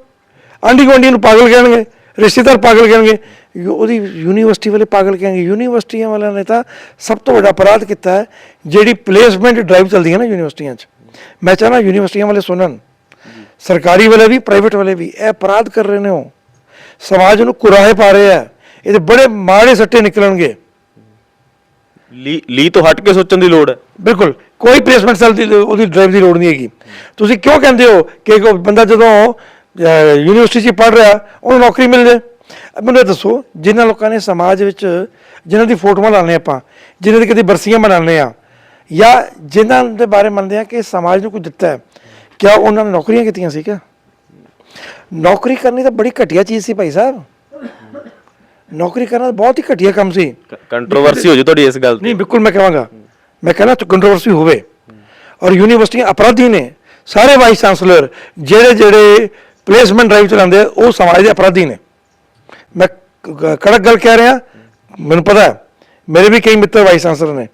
ਆਂਢੀ ਗੁਆਂਢੀ ਨੂੰ ਪਾਗਲ ਕਹਿਣਗੇ, ਰਿਸ਼ਤੇਦਾਰ ਪਾਗਲ ਕਹਿਣਗੇ। ਯੂ- ਉਹਦੀ ਯੂਨੀਵਰਸਿਟੀ ਵਾਲੇ ਪਾਗਲ ਕਹਿਣਗੇ। ਯੂਨੀਵਰਸਿਟੀਆਂ ਵਾਲਿਆਂ ਨੇ ਤਾਂ ਸਭ ਤੋਂ ਵੱਡਾ ਅਪਰਾਧ ਕੀਤਾ ਹੈ, ਜਿਹੜੀ ਪਲੇਸਮੈਂਟ ਡਰਾਈਵ ਚੱਲਦੀ ਹੈ ਨਾ ਯੂਨੀਵਰਸਿਟੀਆਂ 'ਚ। ਮੈਂ ਚਾਹਨਾ ਯੂਨੀਵਰਸਿਟੀਆਂ ਵਾਲੇ ਸੁਣਨ। ਸਰਕਾਰੀ ਵਾਲੇ ਵੀ ਪ੍ਰਾਈਵੇਟ ਵਾਲੇ ਵੀ ਇਹ ਅਪਰਾਧ ਕਰ ਰਹੇ ਨੇ ਉਹ। ਸਮਾਜ ਨੂੰ ਕੁਰਾਹੇ ਪਾ ਰਹੇ ਆ। ਇਹਦੇ ਬੜੇ ਮਾੜੇ ਸੱਟੇ ਨਿਕਲਣਗੇ। ਲੀ ਲੀ ਤੋਂ ਹਟ ਕੇ ਸੋਚਣ ਦੀ ਲੋੜ ਹੈ। ਬਿਲਕੁਲ। ਕੋਈ ਪਲੇਸਮੈਂਟ ਸੈਲ ਦੀ ਉਹਦੀ ਡਰਾਈਵ ਦੀ ਲੋੜ ਨਹੀਂ ਹੈਗੀ। ਤੁਸੀਂ ਕਿਉਂ ਕਹਿੰਦੇ ਹੋ ਕਿ ਕੋਈ ਬੰਦਾ ਜਦੋਂ ਯੂਨੀਵਰਸਿਟੀ 'ਚ ਪੜ ਰਿਹਾ, ਉਹਨੂੰ ਨੌਕਰੀ ਮਿਲ ਜਾਏ ਮੈਨੂੰ ਇਹ ਦੱਸੋ, ਜਿਨ੍ਹਾਂ ਲੋਕਾਂ ਨੇ ਸਮਾਜ ਵਿੱਚ ਜਿਨ੍ਹਾਂ ਦੀ ਫੋਟੋਆਂ ਲਾਉਂਦੇ ਆਪਾਂ, ਜਿਨ੍ਹਾਂ ਦੀ ਕਦੀ ਬਰਸੀਆਂ ਮਨਾਉਂਦੇ ਆ, ਜਾਂ ਜਿਨ੍ਹਾਂ ਦੇ ਬਾਰੇ ਮੰਨਦੇ ਆ ਕਿ ਸਮਾਜ ਨੂੰ ਕੁਝ ਦਿੱਤਾ ਹੈ, ਕਿਆ ਉਹਨਾਂ ਨੇ ਨੌਕਰੀਆਂ ਕੀਤੀਆਂ ਸੀ ਕਿਆ? ਨੌਕਰੀ ਕਰਨੀ ਤਾਂ ਬੜੀ ਘਟੀਆ ਚੀਜ਼ ਸੀ ਭਾਈ ਸਾਹਿਬ। ਨੌਕਰੀ ਕਰਨਾ ਬਹੁਤ ਹੀ ਘਟੀਆ ਕੰਮ ਸੀ। ਕੰਟਰੋਵਰਸੀ ਹੋ ਜੇ ਤੁਹਾਡੀ ਇਸ ਗੱਲ ਤੇ। ਨਹੀਂ ਬਿਲਕੁਲ ਮੈਂ ਕਹਾਂਗਾ। ਮੈਂ ਕਹਿੰਦਾ ਕੰਟਰੋਵਰਸੀ ਹੋਵੇ। ਔਰ ਯੂਨੀਵਰਸਿਟੀਆਂ ਅਪਰਾਧੀ ਨੇ ਸਾਰੇ ਵਾਈਸ ਚਾਂਸਲਰ ਜਿਹੜੇ ਜਿਹੜੇ ਪਲੇਸਮੈਂਟ ਡਰਾਈਵ ਚਲਾਉਂਦੇ ਆ ਉਹ ਸਮਾਜ ਦੇ ਅਪਰਾਧੀ ਨੇ। ਮੈਂ ਕੜਕ ਗੱਲ ਕਹਿ ਰਿਹਾ ਮੈਨੂੰ ਪਤਾ ਮੇਰੇ ਵੀ ਕਈ ਮਿੱਤਰ ਵਾਈਸ ਚਾਂਸਲਰ ਨੇ।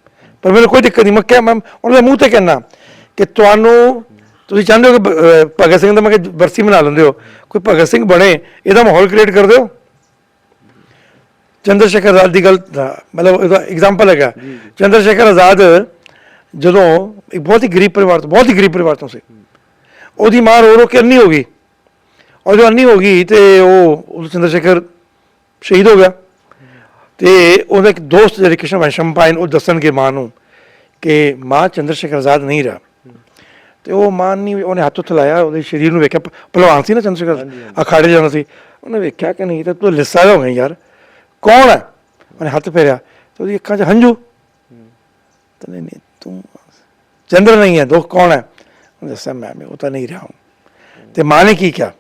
ਪਰ ਮੈਨੂੰ ਕੋਈ ਦਿੱਕਤ ਨਹੀਂ ਮੈਂ ਕਿਹਾ ਮੈਂ ਉਹਨਾਂ ਦੇ ਮੂੰਹ ਤੇ ਕਹਿਣਾ ਕਿ ਤੁਹਾਨੂੰ ਤੁਸੀਂ ਚਾਹੁੰਦੇ ਹੋ ਕਿ ਭਗਤ ਸਿੰਘ ਦਾ ਮੈਂ ਕਿ ਬਰਸੀ ਮਨਾ ਲੈਂਦੇ ਹੋ। ਕੋਈ ਭਗਤ ਸਿੰਘ ਬਣੇ ਇਹਦਾ ਮਾਹੌਲ ਕ੍ਰੀਏਟ ਕਰ ਦਿਓ। ਚੰਦਰ ਸ਼ੇਖਰ ਆਜ਼ਾਦ ਦੀ ਗੱਲ ਮਤਲਬ ਇਹਦਾ ਐਗਜ਼ਾਮਪਲ ਹੈਗਾ। ਚੰਦਰ ਸ਼ੇਖਰ ਆਜ਼ਾਦ ਜਦੋਂ ਇੱਕ ਬਹੁਤ ਹੀ ਗਰੀਬ ਪਰਿਵਾਰ ਤੋਂ ਬਹੁਤ ਹੀ ਗਰੀਬ ਪਰਿਵਾਰ ਤੋਂ ਸੀ। ਉਹਦੀ ਮਾਂ ਰੋ ਰੋ ਕੇ ਅੰਨੀ ਹੋ ਗਈ। ਔਰ ਜਦੋਂ ਅੰਨੀ ਹੋ ਗਈ ਤੇ ਉਹ ਉਹ ਚੰਦਰ ਸ਼ੇਖਰ ਸ਼ਹੀਦ ਹੋ ਗਿਆ। ਤੇ ਉਹਦਾ ਇੱਕ ਦੋਸਤ ਜਿਹੜੇ ਕ੍ਰਿਸ਼ਨ ਵੈਸ਼ਮ ਪਾਇਨ ਉਹ ਦੱਸਣਗੇ ਮਾਂ ਨੂੰ ਕਿ ਮਾਂ ਚੰਦਰ ਸ਼ੇਖਰ ਆਜ਼ਾਦ ਨਹੀਂ ਰਿਹਾ। ਤੇ ਉਹ ਮਾਂ ਨਹੀਂ ਉਹਨੇ ਹੱਥ ਉੱਥੇ ਲਾਇਆ ਉਹਦੇ ਸਰੀਰ ਨੂੰ ਵੇਖਿਆ। ਪਹਿਲਵਾਨ ਸੀ ਨਾ ਚੰਦਰ ਸ਼ੇਖਰ ਅਖਾੜੇ ਜਾਣਾ ਸੀ। ਉਹਨੇ ਵੇਖਿਆ ਕਿ ਨਹੀਂ ਤਾਂ ਤੂੰ ਲਿੱਸਾ ਹੋ ਗਿਆ ਯਾਰ। ਕੌਣ ਹੈ? ਉਹਨੇ ਹੱਥ ਫੇਰਿਆ ਤੇ ਉਹਦੀ ਅੱਖਾਂ 'ਚ ਹੰਝੂ। ਤੇ ਨਹੀਂ, ਤੂੰ ਚੰਦਰ ਨਹੀਂ ਹੈ, ਦੁੱਖ ਕੌਣ ਹੈ? ਉਹਨੇ ਦੱਸਿਆ, ਮੈਂ ਮੈਂ, ਉਹ ਤਾਂ ਨਹੀਂ ਰਿਹਾ ਹੂੰ। ਤੇ ਮਾਂ ਨੇ ਕੀ ਕਿਹਾ?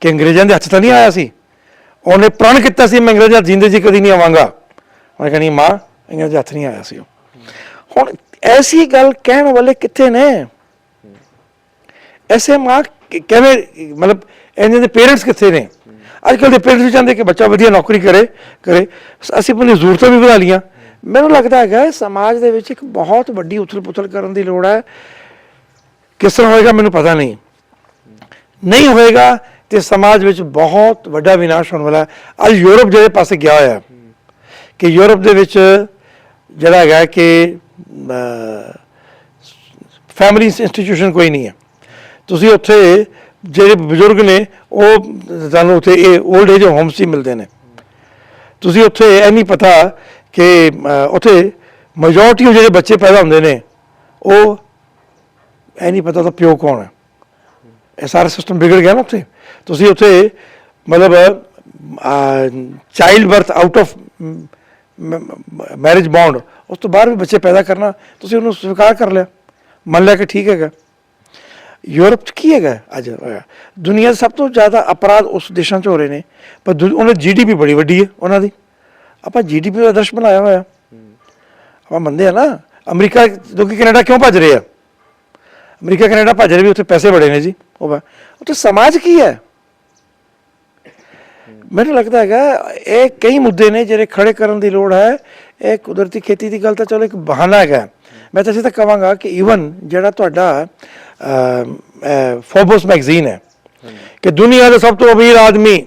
ਕਿ ਅੰਗਰੇਜ਼ਾਂ ਦੇ ਹੱਥ ਤਾਂ ਨਹੀਂ ਆਇਆ ਸੀ। ਉਹਨੇ ਪ੍ਰਣ ਕੀਤਾ ਸੀ, ਮੈਂ ਅੰਗਰੇਜ਼ਾਂ ਦੇ ਜਿੰਦੇ ਜੀ ਕਦੀ ਨਹੀਂ ਆਵਾਂਗਾ। ਉਹਨੇ ਕਹਿੰਦੀ ਮਾਂ, ਅੰਗਰੇਜ਼ਾਂ ਦੇ ਹੱਥ ਨਹੀਂ ਆਇਆ ਸੀ ਉਹ। ਹੁਣ ਐਸੀ ਗੱਲ ਕਹਿਣ ਵਾਲੇ ਕਿੱਥੇ ਨੇ? ਐਸੇ ਮਾਂ ਕਿਵੇਂ, ਮਤਲਬ ਇਹਨਾਂ ਦੇ ਪੇਰੈਂਟਸ ਕਿੱਥੇ ਨੇ? ਅੱਜ ਕੱਲ੍ਹ ਦੇ ਪੇਰੈਂਟਸ ਵੀ ਚਾਹੁੰਦੇ ਕਿ ਬੱਚਾ ਵਧੀਆ ਨੌਕਰੀ ਕਰੇ ਕਰੇ। ਅਸੀਂ ਆਪਣੀ ਜ਼ਰੂਰਤਾਂ ਵੀ ਵਧਾ ਲੀਆਂ ਮੈਨੂੰ ਲੱਗਦਾ ਹੈਗਾ ਸਮਾਜ ਦੇ ਵਿੱਚ ਇੱਕ ਬਹੁਤ ਵੱਡੀ ਉਥਲ-ਪੁਥਲ ਕਰਨ ਦੀ ਲੋੜ ਹੈ। ਕਿਸ ਤਰ੍ਹਾਂ ਹੋਏਗਾ ਮੈਨੂੰ ਪਤਾ ਨਹੀਂ। ਨਹੀਂ ਹੋਏਗਾ ਤੇ ਸਮਾਜ ਵਿੱਚ ਬਹੁਤ ਵੱਡਾ ਵਿਨਾਸ਼ ਹੋਣ ਵਾਲਾ ਹੈ। ਅੱਜ ਯੂਰਪ ਜਿਹੜੇ ਪਾਸੇ ਗਿਆ ਹੋਇਆ ਕਿ ਯੂਰਪ ਦੇ ਵਿੱਚ ਜਿਹੜਾ ਹੈਗਾ ਕਿ ਫੈਮਿਲੀ ਇੰਸਟੀਟਿਊਸ਼ਨ ਕੋਈ ਨਹੀਂ ਹੈ। ਤੁਸੀਂ ਉੱਥੇ ਜਿਹੜੇ ਬਜ਼ੁਰਗ ਨੇ ਉਹ ਤੁਹਾਨੂੰ ਉੱਥੇ ਇਹ 올ਡ ਏਜ ਹੋਮਸ ਹੀ ਮਿਲਦੇ ਨੇ। ਤੁਸੀਂ ਉੱਥੇ ਇਹ ਨਹੀਂ ਪਤਾ ਕਿ ਅਹ, ਉੱਥੇ ਮੈਜੋਰਟੀ ਜਿਹੜੇ ਬੱਚੇ ਪੈਦਾ ਹੁੰਦੇ ਨੇ ਉਹ ਇਹ ਨਹੀਂ ਪਤਾ ਤਾਂ ਪਿਓ ਕੌਣ ਹੈ। ਇਹ ਸਾਰਾ ਸਿਸਟਮ ਵਿਗੜ ਗਿਆ ਨਾ ਉੱਥੇ। ਤੁਸੀਂ ਉੱਥੇ ਮਤਲਬ child birth out of marriage bond ਉਸ ਤੋਂ ਬਾਅਦ ਵੀ ਬੱਚੇ ਪੈਦਾ ਕਰਨਾ ਤੁਸੀਂ ਉਹਨੂੰ ਸਵੀਕਾਰ ਕਰ ਲਿਆ। ਮੰਨ ਲਿਆ ਕਿ ਠੀਕ ਹੈਗਾ। ਯੂਰਪ 'ਚ ਕੀ ਹੈਗਾ ਅੱਜ? ਹੋਇਆ ਦੁਨੀਆ 'ਚ ਸਭ ਤੋਂ ਜ਼ਿਆਦਾ ਅਪਰਾਧ ਉਸ ਦੇਸ਼ਾਂ 'ਚ ਹੋ ਰਹੇ ਨੇ, ਪਰ ਦੂ- ਉਹਨਾਂ ਦੀ ਜੀਡੀਪੀ ਬੜੀ ਵੱਡੀ ਹੈ, ਉਹਨਾਂ ਦੀ। ਆਪਾਂ ਜੀਡੀਪੀ ਦਾ ਆਦਰਸ਼ ਬਣਾਇਆ ਹੋਇਆ। ਆਪਾਂ ਮੰਨਦੇ ਆ ਨਾ, ਅਮਰੀਕਾ ਲੋਕੀ ਕੈਨੇਡਾ ਕਿਉਂ ਭੱਜ ਰਹੇ ਆ? ਅਮਰੀਕਾ, ਕੈਨੇਡਾ ਭੱਜ ਰਹੇ ਵੀ ਉੱਥੇ ਪੈਸੇ ਬੜੇ ਨੇ ਜੀ। ਉਹ ਵਾ- ਉੱਥੇ ਸਮਾਜ ਕੀ ਹੈ? ਮੈਨੂੰ ਲੱਗਦਾ ਹੈਗਾ, ਇਹ ਕਈ ਮੁੱਦੇ ਨੇ ਜਿਹੜੇ ਖੜੇ ਕਰਨ ਦੀ ਲੋੜ ਹੈ। ਇਹ ਕੁਦਰਤੀ ਖੇਤੀ ਦੀ ਗੱਲ ਤਾਂ ਚਲੋ ਇੱਕ ਬਹਾਨਾ ਹੈਗਾ। ਮੈਂ ਤਾਂ ਤੱਕ ਕਹਾਂਗਾ ਕਿ ਈਵਨ ਜਿਹੜਾ ਤੁਹਾਡਾ ਫੋਬੋਸ ਮੈਗਜ਼ੀਨ ਹੈ ਕਿ ਦੁਨੀਆ ਦੇ ਸਭ ਤੋਂ ਅਮੀਰ ਆਦਮੀ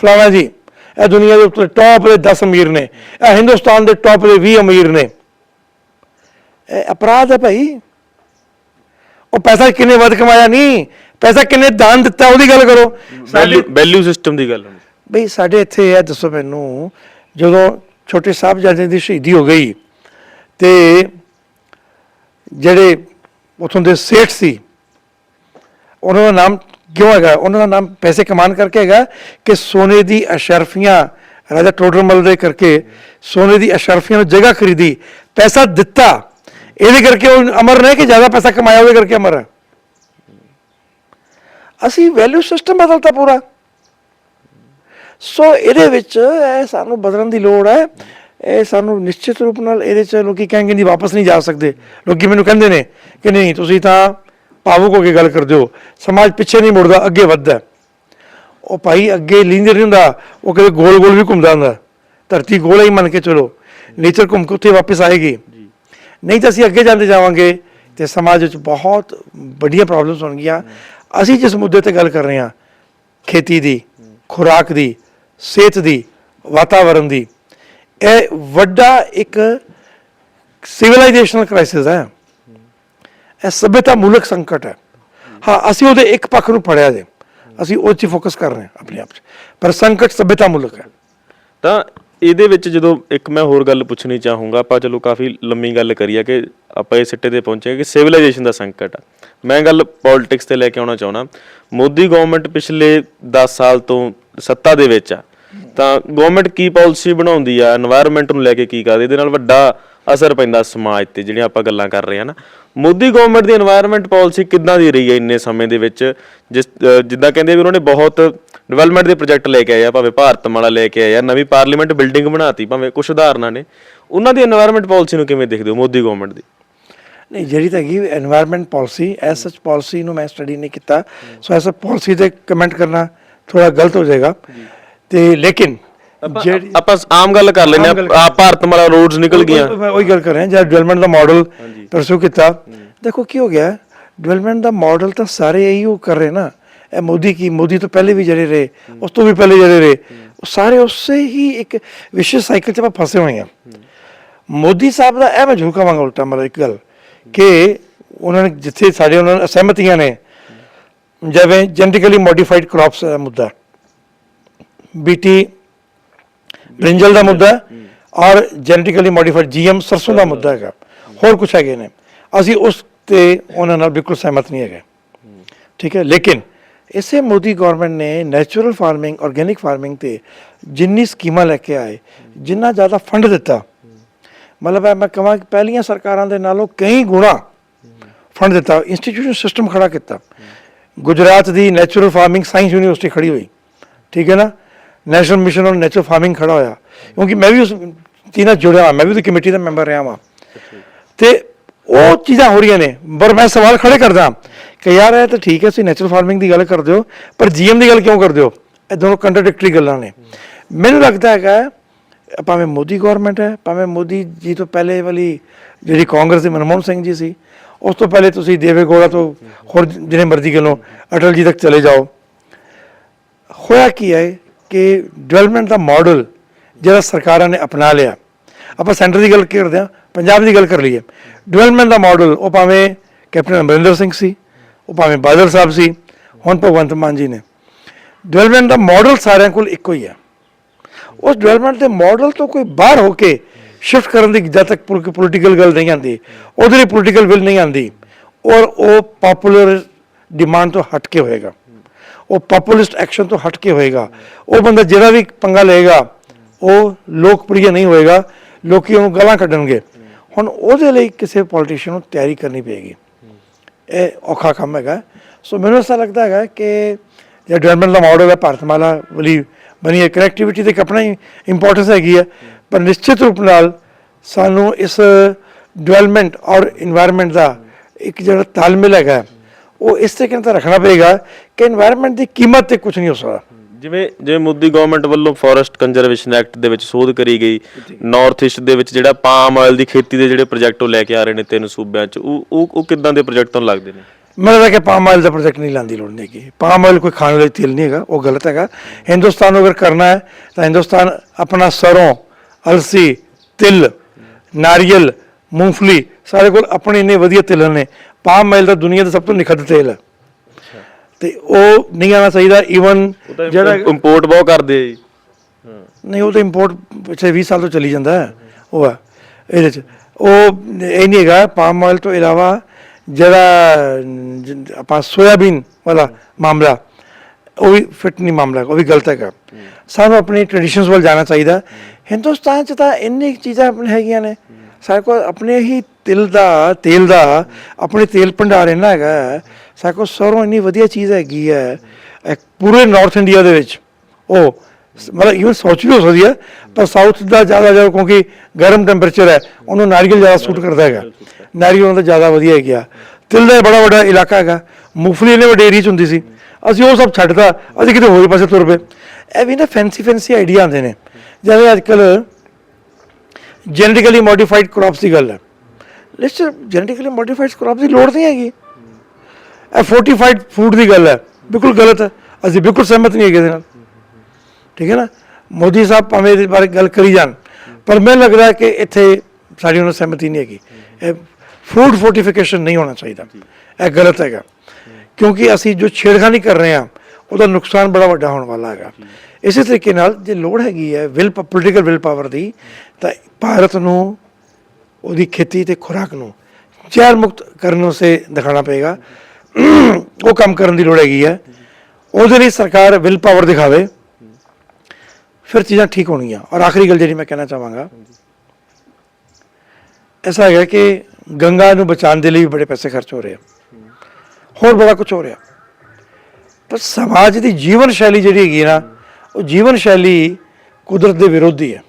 ਫਲਾਣਾ ਜੀ ਇਹ ਦੁਨੀਆ ਦੇ ਉੱਤੇ ਟੌਪ ਦੇ 10 ਅਮੀਰ ਨੇ ਇਹ ਹਿੰਦੁਸਤਾਨ ਦੇ ਟੌਪ ਦੇ 20 ਅਮੀਰ ਨੇ। ਇਹ ਅਪਰਾਧ ਹੈ ਭਾਈ। ਉਹ ਪੈਸਾ ਕਿੰਨੇ ਵੱਧ ਕਮਾਇਆ ਨਹੀਂ ਪੈਸਾ ਕਿੰਨੇ ਦਾਨ ਦਿੱਤਾ ਉਹਦੀ ਗੱਲ ਕਰੋ। ਵੈਲਿਊ ਵੈਲਿਊ ਸਿਸਟਮ ਦੀ ਗੱਲ ਬਈ ਸਾਡੇ ਇੱਥੇ ਇਹ ਦੱਸੋ ਮੈਨੂੰ ਜਦੋਂ ਛੋਟੇ ਸਾਹਿਬਜ਼ਾਦੇ ਦੀ ਸ਼ਹੀਦੀ ਹੋ ਗਈ ਤੇ ਜਿਹੜੇ ਉਥੋਂ ਦੇ ਸੇਠ ਸੀ, ਉਹਨਾਂ ਦਾ ਨਾਮ ਕਿਉਂ ਹੈਗਾ? ਉਹਨਾਂ ਦਾ ਨਾਮ ਪੈਸੇ ਕਮਾਉਣ ਕਰਕੇ ਹੈਗਾ ਕਿ ਸੋਨੇ ਦੀ ਅਸ਼ਰਫੀਆਂ ਰਾਜਾ ਟੋਡਰਮਲ ਦੇ ਕਰਕੇ ਸੋਨੇ ਦੀ ਅਸ਼ਰਫੀਆਂ ਨੂੰ ਜਗ੍ਹਾ ਖਰੀਦੀ, ਪੈਸਾ ਦਿੱਤਾ। ਇਹਦੇ ਕਰਕੇ ਉਹ ਅਮਰ ਨੇ ਕਿ ਜ਼ਿਆਦਾ ਪੈਸਾ ਕਮਾਇਆ ਉਹਦੇ ਕਰਕੇ ਅਮਰ? ਹੈ ਅਸੀਂ ਵੈਲਿਊ ਸਿਸਟਮ ਬਦਲਤਾ ਪੂਰਾ। ਸੋ ਇਹਦੇ ਵਿੱਚ ਇਹ ਸਾਨੂੰ ਬਦਲਣ ਦੀ ਲੋੜ ਹੈ। ਇਹ ਸਾਨੂੰ ਨਿਸ਼ਚਿਤ ਰੂਪ ਨਾਲ ਇਹਦੇ ਚ ਲੋਕੀ ਕਹਿੰਗੇ ਨਹੀਂ ਵਾਪਸ ਨਹੀਂ ਜਾ ਸਕਦੇ। ਲੋਕੀ ਮੈਨੂੰ ਕਹਿੰਦੇ ਨੇ ਕਿ ਨਹੀਂ ਤੁਸੀਂ ਤਾਂ ਭਾਵੁਕ ਹੋ ਕੇ ਗੱਲ ਕਰਦੇ ਹੋ। ਸਮਾਜ ਪਿੱਛੇ ਨਹੀਂ ਮੁੜਦਾ ਅੱਗੇ ਵੱਧਦਾ। ਉਹ ਭਾਈ ਅੱਗੇ ਲੀਨਰ ਨਹੀਂ ਹੁੰਦਾ ਉਹ ਕਦੇ ਗੋਲ ਗੋਲ ਵੀ ਘੁੰਮਦਾ ਹੁੰਦਾ ਧਰਤੀ ਗੋਲ ਹੀ ਮੰਨ ਕੇ ਚਲੋ। ਨੇਚਰ ਘੁੰਮ ਕੇ ਉੱਥੇ ਵਾਪਸ ਆਏਗੀ। ਨਹੀਂ ਤਾਂ ਅਸੀਂ ਅੱਗੇ ਜਾਂਦੇ ਜਾਵਾਂਗੇ ਤੇ ਸਮਾਜ ਵਿੱਚ ਬਹੁਤ ਵੱਡੀਆਂ ਪ੍ਰੋਬਲਮਸ ਹੋਣਗੀਆਂ। ਅਸੀਂ ਜਿਸ ਮੁੱਦੇ ਤੇ ਗੱਲ ਕਰ ਰਹੇ ਹਾਂ ਖੇਤੀ ਦੀ ਖੁਰਾਕ ਦੀ ਸਿਹਤ ਦੀ ਵਾਤਾਵਰਣ ਦੀ ਇਹ ਵੱਡਾ ਇੱਕ ਸਿਵਲਾਈਜੇਸ਼ਨਲ ਕ੍ਰਾਈਸਿਸ ਹੈ। ਇਹ ਸਭਿਅਤਾ ਮੂਲਕ ਸੰਕਟ ਹੈ। ਹਾਂ, ਅਸੀਂ ਉਹਦੇ ਇੱਕ ਪੱਖ ਨੂੰ ਫੜਿਆ ਜੇ। ਅਸੀਂ ਉਹ 'ਚ ਫੋਕਸ ਕਰ ਰਹੇ ਹਾਂ ਆਪਣੇ ਆਪ 'ਚ। ਪਰ ਸੰਕਟ ਸਭਿਅਤਾ ਮੂਲਕ ਹੈ। ਤਾਂ ਇਹਦੇ ਵਿੱਚ ਜਦੋਂ ਇੱਕ ਮੈਂ ਹੋਰ ਗੱਲ ਪੁੱਛਣੀ ਚਾਹੂੰਗਾ, ਆਪਾਂ ਚਲੋ ਕਾਫੀ ਲੰਮੀ ਗੱਲ ਕਰੀ ਆ ਕਿ ਆਪਾਂ ਇਹ ਸਿੱਟੇ ਤੇ ਪਹੁੰਚੇ ਕਿ ਸਿਵਲਾਈਜੇਸ਼ਨ ਦਾ ਸੰਕਟ ਆ। ਮੈਂ ਗੱਲ ਪੋਲਿਟਿਕਸ ਤੇ ਲੈ ਕੇ ਆਉਣਾ ਚਾਹੁੰਦਾ। ਮੋਦੀ ਗਵਰਨਮੈਂਟ ਪਿਛਲੇ 10 ਸਾਲ ਤੋਂ ਸੱਤਾ ਦੇ ਵਿੱਚ ਆ। ਤਾਂ ਗਵਰਨਮੈਂਟ ਕੀ ਪਾਲਿਸੀ ਬਣਾਉਂਦੀ ਆ? এনवायरमेंट ਨੂੰ ਲੈ ਕੇ ਕੀ ਕਰਦੀ? ਇਹਦੇ ਨਾਲ ਵੱਡਾ ਅਸਰ ਪੈਂਦਾ ਸਮਾਜ ਤੇ, ਜਿਹੜੀਆਂ ਆਪਾਂ ਗੱਲਾਂ ਕਰ ਰਹੇ ਹਾਂ ਨਾ। ਮੋਦੀ ਗਵਰਨਮੈਂਟ ਦੀ এনवायरमेंट ਪਾਲਿਸੀ ਕਿੱਦਾਂ ਦੀ ਰਹੀ ਹੈ ਇੰਨੇ ਸਮੇਂ ਦੇ ਵਿੱਚ? ਜਿਸ ਜਿੱਦਾਂ ਕਹਿੰਦੇ ਵੀ ਉਹਨਾਂ ਨੇ ਬਹੁਤ ਡਿਵੈਲਪਮੈਂਟ ਦੇ ਪ੍ਰੋਜੈਕਟ ਲੈ ਕੇ ਆਏ ਆ, ਭਾਵੇਂ ਭਾਰਤ ਭਾਰਤਮਾਲਾ ਲੈ ਕੇ ਆਏ ਆ, ਨਵੀਂ ਪਾਰਲੀਮੈਂਟ ਬਿਲਡਿੰਗ ਬਣਾਤੀ, ਭਾਵੇਂ ਕੁਝ ਉਦਾਹਰਨਾਂ ਨੇ। ਉਹਨਾਂ ਦੀ এনवायरमेंट ਪਾਲਿਸੀ ਨੂੰ ਕਿਵੇਂ ਦੇਖਦੇ ਹੋ ਮੋਦੀ ਗਵਰਨਮੈਂਟ ਦੀ? ਨਹੀਂ, ਜਿਹੜੀ ਤਾਂ ਹੈਗੀ এনवायरमेंट ਪਾਲਿਸੀ ਐਸ ਸੱਚ ਪਾਲਿਸੀ ਨੂੰ ਮੈਂ ਸਟੱਡੀ ਨਹੀਂ ਕੀਤਾ। ਸੋ ਐਸ ਪਾਲਿਸੀ ਤੇ ਕਮੈਂਟ ਕਰਨਾ ਥੋੜਾ ਗਲਤ ਹੋ ਜਾਏਗਾ। ਤੇ ਲੇਕਿਨ ਜਿਹੜੀ ਆਪਾਂ ਆਮ ਗੱਲ ਕਰ ਗੱਲ ਆ ਭਾਰਤਮਾਲਾ ਰੋਡਸ ਨਿਕਲ ਗਈਆਂ। ਮੈਂ ਉਹੀ ਗੱਲ ਕਰ ਰਿਹਾ ਜਦ ਡਿਵੈਲਪਮੈਂਟ ਦਾ ਮਾਡਲ ਪਰਸੂ ਕੀਤਾ। ਦੇਖੋ ਕੀ ਹੋ ਗਿਆ? ਡਿਵੈਲਪਮੈਂਟ ਦਾ ਮਾਡਲ ਤਾਂ ਸਾਰੇ ਇਹੀ ਉਹ ਕਰ ਰਹੇ ਨਾ। ਇਹ ਮੋਦੀ ਕੀ ਮੋਦੀ ਤੋਂ ਪਹਿਲੇ ਵੀ ਜਿਹੜੇ ਰਹੇ ਉਸ ਤੋਂ ਵੀ ਪਹਿਲੇ ਜਿਹੜੇ ਰਹੇ। ਸਾਰੇ ਉਸੇ ਹੀ ਇੱਕ ਵਿਸ਼ੇ ਸਾਈਕਲ 'ਚ ਆਪਾਂ ਫਸੇ ਹੋਏ ਆ ਮੋਦੀ ਸਾਹਿਬ ਦਾ ਇਹ ਮੈਂ ਜ਼ਰੂਰ ਕਹਾਂਗਾ ਉਲਟਾ ਮਤਲਬ ਇੱਕ ਗੱਲ ਕਿ ਉਹਨਾਂ ਨੇ ਜਿੱਥੇ ਸਾਡੇ ਉਹਨਾਂ ਨਾਲ ਅਸਹਿਮਤੀਆਂ ਨੇ ਜਿਵੇਂ ਜੈਨੇਟਿਕਲੀ ਮੋਡੀਫਾਈਡ ਕ੍ਰੌਪਸ ਦਾ ਮੁੱਦਾ। ਬੀਟੀ ਬ੍ਰਿੰਜਲ ਦਾ ਮੁੱਦਾ ਹੈ ਔਰ ਜੈਨੇਟਿਕਲੀ ਮੋਡੀਫਾਈਡ ਜੀਐਮ ਸਰਸੋਂ ਦਾ ਮੁੱਦਾ ਹੈਗਾ। ਹੋਰ ਕੁਝ ਹੈਗੇ ਨੇ। ਅਸੀਂ ਉਸ ਤੇ ਉਹਨਾਂ ਨਾਲ ਬਿਲਕੁਲ ਸਹਿਮਤ ਨਹੀਂ ਹੈਗੇ। ਠੀਕ ਹੈ, ਲੇਕਿਨ ਇਸੇ ਮੋਦੀ ਗਵਰਨਮੈਂਟ ਨੇ ਨੈਚੁਰਲ ਫਾਰਮਿੰਗ ਆਰਗੇਨਿਕ ਫਾਰਮਿੰਗ ਤੇ ਜਿੰਨੀ ਸਕੀਮਾਂ ਲੈ ਕੇ ਆਏ, ਜਿੰਨਾ ਜ਼ਿਆਦਾ ਫੰਡ ਦਿੱਤਾ, ਮਤਲਬ ਮੈਂ ਕਹਾਂ ਕਿ ਪਹਿਲੀਆਂ ਸਰਕਾਰਾਂ ਦੇ ਨਾਲੋਂ ਕਈ ਗੁਣਾ ਫੰਡ ਦਿੱਤਾ ਇੰਸਟੀਟਿਊਸ਼ਨ ਸਿਸਟਮ ਖੜਾ ਕੀਤਾ। ਗੁਜਰਾਤ ਦੀ ਨੈਚੁਰਲ ਫਾਰਮਿੰਗ ਸਾਇੰਸ ਯੂਨੀਵਰਸਿਟੀ ਖੜੀ ਹੋਈ। ਠੀਕ ਹੈ ਨਾ? National mission on natural farming ਖੜਾ ਹੋਇਆ। ਕਿਉਂਕਿ ਮੈਂ ਵੀ ਉਸ ਚੀਜ਼ ਨਾਲ ਜੁੜਿਆ ਮੈਂ ਵੀ ਉਹਦੀ ਕਮੇਟੀ ਦਾ ਮੈਂਬਰ ਰਿਹਾ ਵਾਂ। ਤੇ ਉਹ ਚੀਜ਼ਾਂ ਹੋ ਰਹੀਆਂ ਨੇ, ਪਰ ਮੈਂ ਸਵਾਲ ਖੜੇ ਕਰਦਾ ਕਿ ਯਾਰ ਇਹ ਤਾਂ ਠੀਕ ਹੈ, ਤੁਸੀਂ ਨੈਚੁਰਲ ਫਾਰਮਿੰਗ ਦੀ ਗੱਲ ਕਰਦੇ ਹੋ, ਪਰ ਜੀਐਮ ਦੀ ਗੱਲ ਕਿਉਂ ਕਰਦੇ ਹੋ? ਇਹ ਦੋਨੋਂ ਕੰਟਰਡਿਕਟਰੀ ਗੱਲਾਂ ਨੇ। ਮੈਨੂੰ ਲੱਗਦਾ ਹੈਗਾ, ਭਾਵੇਂ ਮੋਦੀ ਗਵਰਨਮੈਂਟ ਹੈ, ਭਾਵੇਂ ਮੋਦੀ ਜੀ ਤੋਂ ਪਹਿਲੇ ਵਾਲੀ ਜਿਹੜੀ ਕਾਂਗਰਸ ਦੀ ਮਨਮੋਹਨ ਸਿੰਘ ਜੀ ਸੀ, ਉਸ ਤੋਂ ਪਹਿਲੇ ਤੁਸੀਂ ਦੇਵੇ ਗੌੜਾ ਤੋਂ ਹੋਰ ਜਿਹੜੇ ਮਰਜ਼ੀ ਗੱਲੋਂ ਅਟਲ ਜੀ ਤੱਕ ਚਲੇ ਜਾਓ। ਹੋਇਆ ਕੀ ਹੈ ਕਿ ਡਿਵੈਲਪਮੈਂਟ ਦਾ ਮਾਡਲ ਜਿਹੜਾ ਸਰਕਾਰਾਂ ਨੇ ਅਪਣਾ ਲਿਆ। ਆਪਾਂ ਸੈਂਟਰ ਦੀ ਗੱਲ ਕਰਦੇ ਹਾਂ, ਪੰਜਾਬ ਦੀ ਗੱਲ ਕਰ ਲਈਏ। ਡਿਵੈਲਪਮੈਂਟ ਦਾ ਮਾਡਲ ਉਹ ਭਾਵੇਂ ਕੈਪਟਨ ਅਮਰਿੰਦਰ ਸਿੰਘ ਸੀ, ਉਹ ਭਾਵੇਂ ਬਾਦਲ ਸਾਹਿਬ ਸੀ, ਹੁਣ ਭਗਵੰਤ ਮਾਨ ਜੀ ਨੇ। ਡਿਵੈਲਪਮੈਂਟ ਦਾ ਮਾਡਲ ਸਾਰਿਆਂ ਕੋਲ ਇੱਕੋ ਹੀ ਹੈ। ਉਸ ਡਿਵੈਲਪਮੈਂਟ ਦੇ ਮਾਡਲ ਤੋਂ ਕੋਈ ਬਾਹਰ ਹੋ ਕੇ ਸ਼ਿਫਟ ਕਰਨ ਦੀ ਜਦ ਤੱਕ ਪੋਲੀਟੀਕਲ ਗੱਲ ਨਹੀਂ ਆਉਂਦੀ, ਉਹਦੇ ਲਈ ਪੋਲੀਟੀਕਲ ਵਿਲ ਨਹੀਂ ਆਉਂਦੀ, ਔਰ ਉਹ ਪਪੂਲਰ ਡਿਮਾਂਡ ਤੋਂ ਹਟ ਕੇ ਹੋਏਗਾ। ਉਹ ਪਪੂਲਿਸਟ ਐਕਸ਼ਨ ਤੋਂ ਹਟ ਕੇ ਹੋਏਗਾ। ਉਹ ਬੰਦਾ ਜਿਹੜਾ ਵੀ ਪੰਗਾ ਲਏਗਾ, ਉਹ ਲੋਕਪ੍ਰਿਯ ਨਹੀਂ ਹੋਏਗਾ, ਲੋਕੀ ਉਹਨੂੰ ਗਾਲਾਂ ਕੱਢਣਗੇ। ਹੁਣ ਉਹਦੇ ਲਈ ਕਿਸੇ ਪੋਲੀਟੀਸ਼ੀਅਨ ਨੂੰ ਤਿਆਰੀ ਕਰਨੀ ਪਏਗੀ। ਇਹ ਔਖਾ ਕੰਮ ਹੈਗਾ। ਸੋ ਮੈਨੂੰ ਐਸਾ ਲੱਗਦਾ ਹੈਗਾ ਕਿ ਜਿਹੜਾ ਡਿਵੈਲਪਮੈਂਟ ਦਾ ਮਾਡਲ ਹੈ, ਭਾਰਤਮਾਲਾ ਵਾਲੀ ਬਣੀ ਹੈ। ਕਨੈਕਟੀਵਿਟੀ ਦੇ ਆਪਣਾ ਹੀ ਇੰਪੋਰਟੈਂਸ ਹੈਗੀ ਹੈ। ਪਰ ਨਿਸ਼ਚਿਤ ਰੂਪ ਨਾਲ ਸਾਨੂੰ ਇਸ ਡਿਵੈਲਪਮੈਂਟ ਔਰ এনवायरमेंट ਦਾ ਇੱਕ ਜਿਹੜਾ ਤਾਲਮੇਲ ਹੈਗਾ ਉਹ ਇਸ ਤਰੀਕੇ ਨਾਲ ਰੱਖਣਾ ਪਏਗਾ ਕਿ এনवायरमेंट ਦੀ ਕੀਮਤ ਤੇ ਕੁਝ ਨਹੀਂ ਹੋ ਸਕਦਾ। ਜਿਵੇਂ ਜਿਵੇਂ ਮੋਦੀ ਗਵਰਨਮੈਂਟ ਵੱਲੋਂ ਫੋਰੈਸਟ ਕੰਜ਼ਰਵੇਸ਼ਨ ਐਕਟ ਦੇ ਵਿੱਚ ਸੋਧ ਕਰੀ ਗਈ ਨਾਰਥ ਈਸਟ ਦੇ ਵਿੱਚ ਜਿਹੜਾ ਪਾਮ ਆਇਲ ਦੀ ਖੇਤੀ ਦੇ ਜਿਹੜੇ ਪ੍ਰੋਜੈਕਟ ਉਹ ਲੈ ਕੇ ਆ ਰਹੇ ਨੇ ਤਿੰਨ ਸੂਬਿਆਂ 'ਚ ਉਹ ਉਹ ਉਹ ਕਿੱਦਾਂ ਦੇ ਪ੍ਰੋਜੈਕਟ ਤੁਹਾਨੂੰ ਲੱਗਦੇ ਨੇ? ਮੈਨੂੰ ਲੱਗਦਾ ਕਿ ਪਾਮ ਆਇਲ ਦਾ ਪ੍ਰੋਜੈਕਟ ਨਹੀਂ ਲਾਂਦੀ ਲੋੜ ਨਹੀਂ ਹੈਗੀ। ਪਾਮ ਆਇਲ ਕੋਈ ਖਾਣ ਵਾਲਾ ਤੇਲ ਨਹੀਂ ਹੈਗਾ ਉਹ ਗਲਤ ਹੈਗਾ। ਹਿੰਦੁਸਤਾਨ ਨੂੰ ਅਗਰ ਕਰਨਾ ਹੈ ਤਾਂ ਹਿੰਦੁਸਤਾਨ ਆਪਣਾ ਸਰੋਂ ਅਲਸੀ ਤਿਲ ਨਾਰੀਅਲ ਮੂੰਗਫਲੀ ਸਾਰੇ ਕੋਲ ਆਪਣੇ ਇੰਨੇ ਵਧੀਆ ਤਿਲ ਨੇ ਪਾਮ ਆਇਲ ਦਾ ਦੁਨੀਆ ਦਾ ਸਭ ਤੋਂ ਨਿਖੱਧ ਤੇਲ ਹੈ। ਤੇ ਉਹ ਨਹੀਂ ਆਉਣਾ ਚਾਹੀਦਾ ਈਵਨ ਜਿਹੜਾ ਇੰਪੋਰਟ ਬਹੁਤ ਕਰਦੇ ਆ ਜੀ। ਨਹੀਂ ਉਹ ਤਾਂ ਇੰਪੋਰਟ ਪਿਛਲੇ 20 ਸਾਲ ਤੋਂ ਚੱਲੀ ਜਾਂਦਾ ਹੈ। ਉਹ ਹੈ। ਇਹਦੇ ਚ ਉਹ ਇਹ ਨਹੀਂ ਹੈਗਾ ਪਾਮ ਆਇਲ ਤੋਂ ਇਲਾਵਾ ਜਿਹੜਾ ਆਪਾਂ ਸੋਇਆਬੀਨ ਵਾਲਾ ਮਾਮਲਾ ਉਹ ਵੀ ਫਿੱਟ ਨਹੀਂ ਮਾਮਲਾ ਉਹ ਵੀ ਗਲਤ ਹੈਗਾ। ਸਾਨੂੰ ਆਪਣੀ ਟ੍ਰੈਡੀਸ਼ਨਸ ਵੱਲ ਜਾਣਾ ਚਾਹੀਦਾ। ਹਿੰਦੁਸਤਾਨ ਚ ਤਾਂ ਇੰਨੀ ਚੀਜ਼ਾਂ ਆਪਣੇ ਹੈਗੀਆਂ ਨੇ। ਸਾਡੇ ਕੋਲ ਆਪਣੇ ਹੀ ਤਿਲ ਦਾ, ਤੇਲ ਦਾ, ਆਪਣੇ ਤੇਲ ਭੰਡਾਰ ਇੰਨਾ ਹੈਗਾ ਹੈ। ਸਾਡੇ ਕੋਲ ਸਰੋਂ ਇੰਨੀ ਵਧੀਆ ਚੀਜ਼ ਹੈਗੀ ਹੈ ਪੂਰੇ ਨਾਰਥ ਇੰਡੀਆ ਦੇ ਵਿੱਚ। ਉਹ ਮਤਲਬ ਇਵਨ ਸੋਚ ਵੀ ਹੋ ਸਕਦੀ ਹੈ, ਪਰ ਸਾਊਥ ਦਾ ਜ਼ਿਆਦਾ ਜ਼ਿਆਦਾ ਕਿਉਂਕਿ ਗਰਮ ਟੈਂਪਰੇਚਰ ਹੈ, ਉਹਨੂੰ ਨਾਰੀਅਲ ਜ਼ਿਆਦਾ ਸੂਟ ਕਰਦਾ ਹੈਗਾ। ਨਾਰੀਅਲ ਉਹਦਾ ਜ਼ਿਆਦਾ ਵਧੀਆ ਹੈਗਾ ਤਿਲ ਦਾ ਬੜਾ ਵੱਡਾ ਇਲਾਕਾ ਹੈਗਾ, ਮੂੰਗਫਲੀ ਇਹਨੇ ਵੱਡੇ ਏਰੀਆ 'ਚ ਹੁੰਦੀ ਸੀ, ਅਸੀਂ ਉਹ ਸਭ ਛੱਡਦਾ ਅਸੀਂ ਕਿਤੇ ਹੋਰ ਪਾਸੇ ਤੁਰ ਪਏ। ਇਹ ਵੀ ਨਾ ਫੈਂਸੀ ਫੈਂਸੀ ਆਈਡੀਆ ਆਉਂਦੇ ਨੇ। ਜਿਵੇਂ ਅੱਜ ਕੱਲ ਜੈਨੇਟਿਕਲੀ ਮੋਡੀਫਾਈਡ ਕ੍ਰੌਪਸ ਦੀ ਗੱਲ ਹੈ। ਲਿਸਟ ਜੈਨੇਟਿਕਲੀ ਮੋਡੀਫਾਈਡ ਕ੍ਰੌਪਸ ਦੀ ਲੋੜ ਨਹੀਂ ਹੈਗੀ। ਇਹ ਫੋਰਟੀਫਾਈਡ ਫੂਡ ਦੀ ਗੱਲ ਹੈ। ਬਿਲਕੁਲ ਗਲਤ ਹੈ। ਅਸੀਂ ਬਿਲਕੁਲ ਸਹਿਮਤ ਨਹੀਂ ਹੈਗੇ ਇਹਦੇ ਨਾਲ। ਠੀਕ ਹੈ ਨਾ? ਮੋਦੀ ਸਾਹਿਬ ਭਾਵੇਂ ਇਹਦੇ ਬਾਰੇ ਗੱਲ ਕਰੀ ਜਾਣ, ਪਰ ਮੈਨੂੰ ਲੱਗਦਾ ਕਿ ਇੱਥੇ ਸਾਡੀ ਉਹਨਾਂ ਸਹਿਮਤੀ ਨਹੀਂ ਹੈਗੀ। ਇਹ ਫੂਡ ਫੋਰਟੀਫਿਕੇਸ਼ਨ ਨਹੀਂ ਹੋਣਾ ਚਾਹੀਦਾ। ਇਹ ਗਲਤ ਹੈਗਾ। ਕਿਉਂਕਿ ਅਸੀਂ ਜੋ ਛੇੜਖਾਨੀ ਕਰ ਰਹੇ ਹਾਂ, ਉਹਦਾ ਨੁਕਸਾਨ ਬੜਾ ਵੱਡਾ ਹੋਣ ਵਾਲਾ ਹੈਗਾ। ਇਸੇ ਤਰੀਕੇ ਨਾਲ ਜੇ ਲੋੜ ਹੈਗੀ ਹੈ ਵਿਲ ਪੋਲੀਟੀਕਲ ਵਿਲ ਪਾਵਰ ਦੀ, ਤਾਂ ਭਾਰਤ ਨੂੰ ਉਹਦੀ ਖੇਤੀ ਤੇ ਖੁਰਾਕ ਨੂੰ ਜ਼ਹਿਰ ਮੁਕਤ ਕਰਨ ਉਸੇ ਦਿਖਾਣਾ ਪਏਗਾ। ਉਹ ਕੰਮ ਕਰਨ ਦੀ ਲੋੜ ਹੈਗੀ ਹੈ ਉਹਦੇ ਲਈ ਸਰਕਾਰ ਵਿਲ ਪਾਵਰ ਦਿਖਾਵੇ। ਫਿਰ ਚੀਜ਼ਾਂ ਠੀਕ ਹੋਣਗੀਆਂ। ਔਰ ਆਖਰੀ ਗੱਲ ਜਿਹੜੀ ਮੈਂ ਕਹਿਣਾ ਚਾਹਾਂਗਾ, ਐਸਾ ਹੈਗਾ ਕਿ ਗੰਗਾ ਨੂੰ ਬਚਾਉਣ ਦੇ ਲਈ ਵੀ ਬੜੇ ਪੈਸੇ ਖਰਚ ਹੋ ਰਹੇ ਆ। ਹੋਰ ਬੜਾ ਕੁਝ ਹੋ ਰਿਹਾ। ਪਰ ਸਮਾਜ ਦੀ ਜੀਵਨ ਸ਼ੈਲੀ ਜਿਹੜੀ ਹੈਗੀ ਹੈ ਨਾ, ਉਹ ਜੀਵਨ ਸ਼ੈਲੀ ਕੁਦਰਤ ਦੇ ਵਿਰੋਧੀ ਹੈ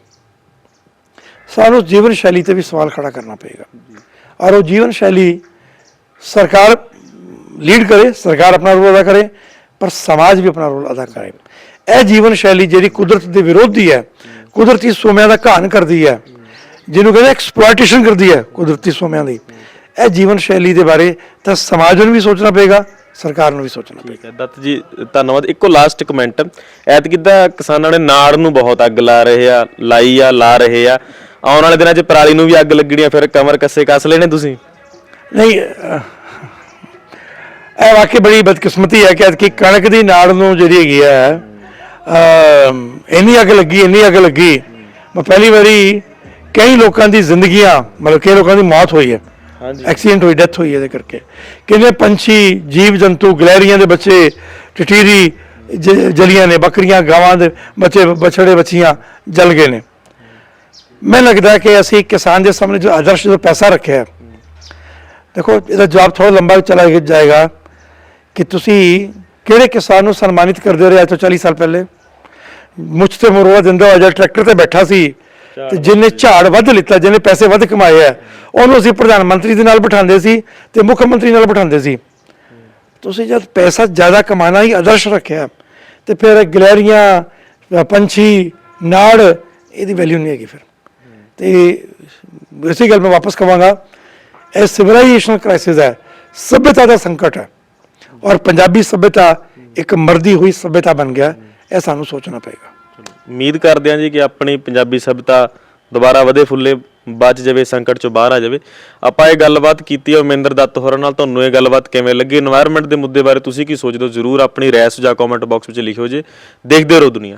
ਸਾਨੂੰ ਜੀਵਨ ਸ਼ੈਲੀ ਤੇ ਵੀ ਸਵਾਲ ਖੜਾ ਕਰਨਾ ਪਏਗਾ। ਔਰ ਉਹ ਜੀਵਨ ਸ਼ੈਲੀ ਸਰਕਾਰ ਲੀਡ ਕਰੇ, ਸਰਕਾਰ ਆਪਣਾ ਰੋਲ ਅਦਾ ਕਰੇ, ਪਰ ਸਮਾਜ ਵੀ ਆਪਣਾ ਰੋਲ ਅਦਾ ਕਰੇ। ਇਹ ਜੀਵਨ ਸ਼ੈਲੀ ਜਿਹੜੀ ਕੁਦਰਤ ਦੇ ਵਿਰੋਧੀ ਹੈ, ਕੁਦਰਤੀ ਸੋਮਿਆਂ ਦਾ ਘਾਣ ਕਰਦੀ ਹੈ, ਜਿਹਨੂੰ ਕਹਿੰਦੇ ਐਕਸਪਲੋਇਟੇਸ਼ਨ ਕਰਦੀ ਹੈ ਕੁਦਰਤੀ ਸੋਮਿਆਂ ਦੀ। ਇਹ ਜੀਵਨ ਸ਼ੈਲੀ ਦੇ ਬਾਰੇ ਤਾਂ ਸਮਾਜ ਨੂੰ ਵੀ ਸੋਚਣਾ ਪਏਗਾ, ਸਰਕਾਰ ਨੂੰ ਵੀ ਸੋਚਣਾ ਪਏਗਾ ਠੀਕ ਹੈ। ਦੱਤ ਜੀ, ਧੰਨਵਾਦ। ਇੱਕੋ ਲਾਸਟ ਕਮੈਂਟ ਐਤਕੀ ਤਾਂ ਕਿਸਾਨਾਂ ਨੇ ਨਾੜ ਨੂੰ ਬਹੁਤ ਅੱਗ ਲਾ ਰਹੇ ਆ, ਲਾਈ ਆ, ਲਾ ਰਹੇ ਆ। ਆਉਣ ਵਾਲੇ ਦਿਨਾਂ 'ਚ ਪਰਾਲੀ ਨੂੰ ਵੀ ਅੱਗ ਲੱਗਣੀ ਆ ਫਿਰ ਕਮਰ ਕੱਸੇ ਕੱਸ ਲੈਣੇ ਤੁਸੀਂ? ਨਹੀਂ ਅਹ, ਇਹ ਵਾਕਈ ਬੜੀ ਬਦਕਿਸਮਤੀ ਹੈ ਕਿ ਕਿ ਕਣਕ ਦੀ ਨਾੜ ਨੂੰ ਜਿਹੜੀ ਹੈਗੀ ਹੈ ਅਹ, ਇੰਨੀ ਅੱਗ ਲੱਗੀ ਇੰਨੀ ਅੱਗ ਲੱਗੀ। ਮੈਂ ਪਹਿਲੀ ਵਾਰੀ ਕਈ ਲੋਕਾਂ ਦੀ ਜ਼ਿੰਦਗੀਆਂ ਮਤਲਬ ਕਈ ਲੋਕਾਂ ਦੀ ਮੌਤ ਹੋਈ ਹੈ। ਹਾਂਜੀ। ਐਕਸੀਡੈਂਟ ਹੋਈ ਡੈਥ ਹੋਈ ਇਹਦੇ ਕਰਕੇ। ਕਿੰਨੇ ਪੰਛੀ ਜੀਵ ਜੰਤੂ ਗਲੈਰੀਆਂ ਦੇ ਬੱਚੇ ਟਟੀਰੀ ਜ- ਜਲੀਆਂ ਨੇ ਬੱਕਰੀਆਂ ਗਾਵਾਂ ਦੇ ਬੱਚੇ ਬਛੜੇ ਬੱਚੀਆਂ ਜਲ ਗਏ ਨੇ। ਮੈਨੂੰ ਲੱਗਦਾ ਕਿ ਅਸੀਂ ਕਿਸਾਨ ਦੇ ਸਾਹਮਣੇ ਜੋ ਆਦਰਸ਼ ਜੋ ਪੈਸਾ ਰੱਖਿਆ ਹੈ ਦੇਖੋ ਇਹਦਾ ਜਵਾਬ ਥੋੜਾ ਲੰਬਾ ਚਲਾ ਜਾਏਗਾ ਕਿ ਤੁਸੀਂ ਕਿਹੜੇ ਕਿਸਾਨ ਨੂੰ ਸਨਮਾਨਿਤ ਕਰਦੇ ਹੋ ਰਹੇ ਅੱਜ ਤੋਂ 40 ਸਾਲ ਪਹਿਲੇ? ਮੁੱਛ ਤੇ ਮਰਵਾ ਦਿੰਦਾ ਹੋਇਆ ਟਰੈਕਟਰ ਤੇ ਬੈਠਾ ਸੀ ਤੇ ਜਿਹਨੇ ਝਾੜ ਵੱਧ ਲਿੱਤਾ ਜਿਹਨੇ ਪੈਸੇ ਵੱਧ ਕਮਾਏ ਆ ਉਹਨੂੰ ਅਸੀਂ ਪ੍ਰਧਾਨ ਮੰਤਰੀ ਦੇ ਨਾਲ ਬਿਠਾਉਂਦੇ ਸੀ ਤੇ ਮੁੱਖ ਮੰਤਰੀ ਨਾਲ ਬਿਠਾਉਂਦੇ ਸੀ। ਤੁਸੀਂ ਜਦ ਪੈਸਾ ਜ਼ਿਆਦਾ ਕਮਾਣਾ ਹੀ ਆਦਰਸ਼ ਰੱਖਿਆ ਤੇ ਫਿਰ ਗਲੈਰੀਆਂ ਪੰਛੀ ਨਾੜ ਇਹਦੀ ਵੈਲਿਊ ਨਹੀਂ ਹੈਗੀ ਫਿਰ। ਤੇ ਇਸੇ ਗੱਲ ਮੈਂ ਵਾਪਸ ਕਵਾਂਗਾ, ਇਹ ਸਿਵਲਾਈਜੇਸ਼ਨ ਕ੍ਰਾਈਸਿਸ ਹੈ, ਸਭਿਅਤਾ ਦਾ ਸੰਕਟ ਹੈ ਔਰ ਪੰਜਾਬੀ ਸਭਿਅਤਾ ਇੱਕ ਮਰਦੀ ਹੋਈ ਸਭਿਅਤਾ ਬਣ ਗਿਆ, ਇਹ ਸਾਨੂੰ ਸੋਚਣਾ ਪਏਗਾ। ਉਮੀਦ ਕਰਦੇ ਹਾਂ ਜੀ ਕਿ ਆਪਣੀ ਪੰਜਾਬੀ ਸਭਿਅਤਾ ਦੁਬਾਰਾ ਵਧੇ ਫੁੱਲੇ ਬਚ ਜਾਵੇ, ਸੰਕਟ ਚੋਂ ਬਾਹਰ ਆ ਜਾਵੇ। ਆਪਾਂ ਇਹ ਗੱਲਬਾਤ ਕੀਤੀ ਹੈ ਉਮਿੰਦਰ ਦੱਤ ਹੋਰਾਂ ਨਾਲ, ਤੁਹਾਨੂੰ ਇਹ ਗੱਲਬਾਤ ਕਿਵੇਂ ਲੱਗੀ? এনवायरमेंट ਦੇ ਮੁੱਦੇ ਬਾਰੇ ਤੁਸੀਂ ਕੀ ਸੋਚਦੇ ਹੋ? ਜ਼ਰੂਰ ਆਪਣੀ ਰਾਏ ਸੁਝਾਅ ਕਮੈਂਟ ਬਾਕਸ ਵਿੱਚ ਲਿਖਿਓ ਜੀ। ਦੇਖਦੇ ਰਹੋ ਦੁਨੀਆ।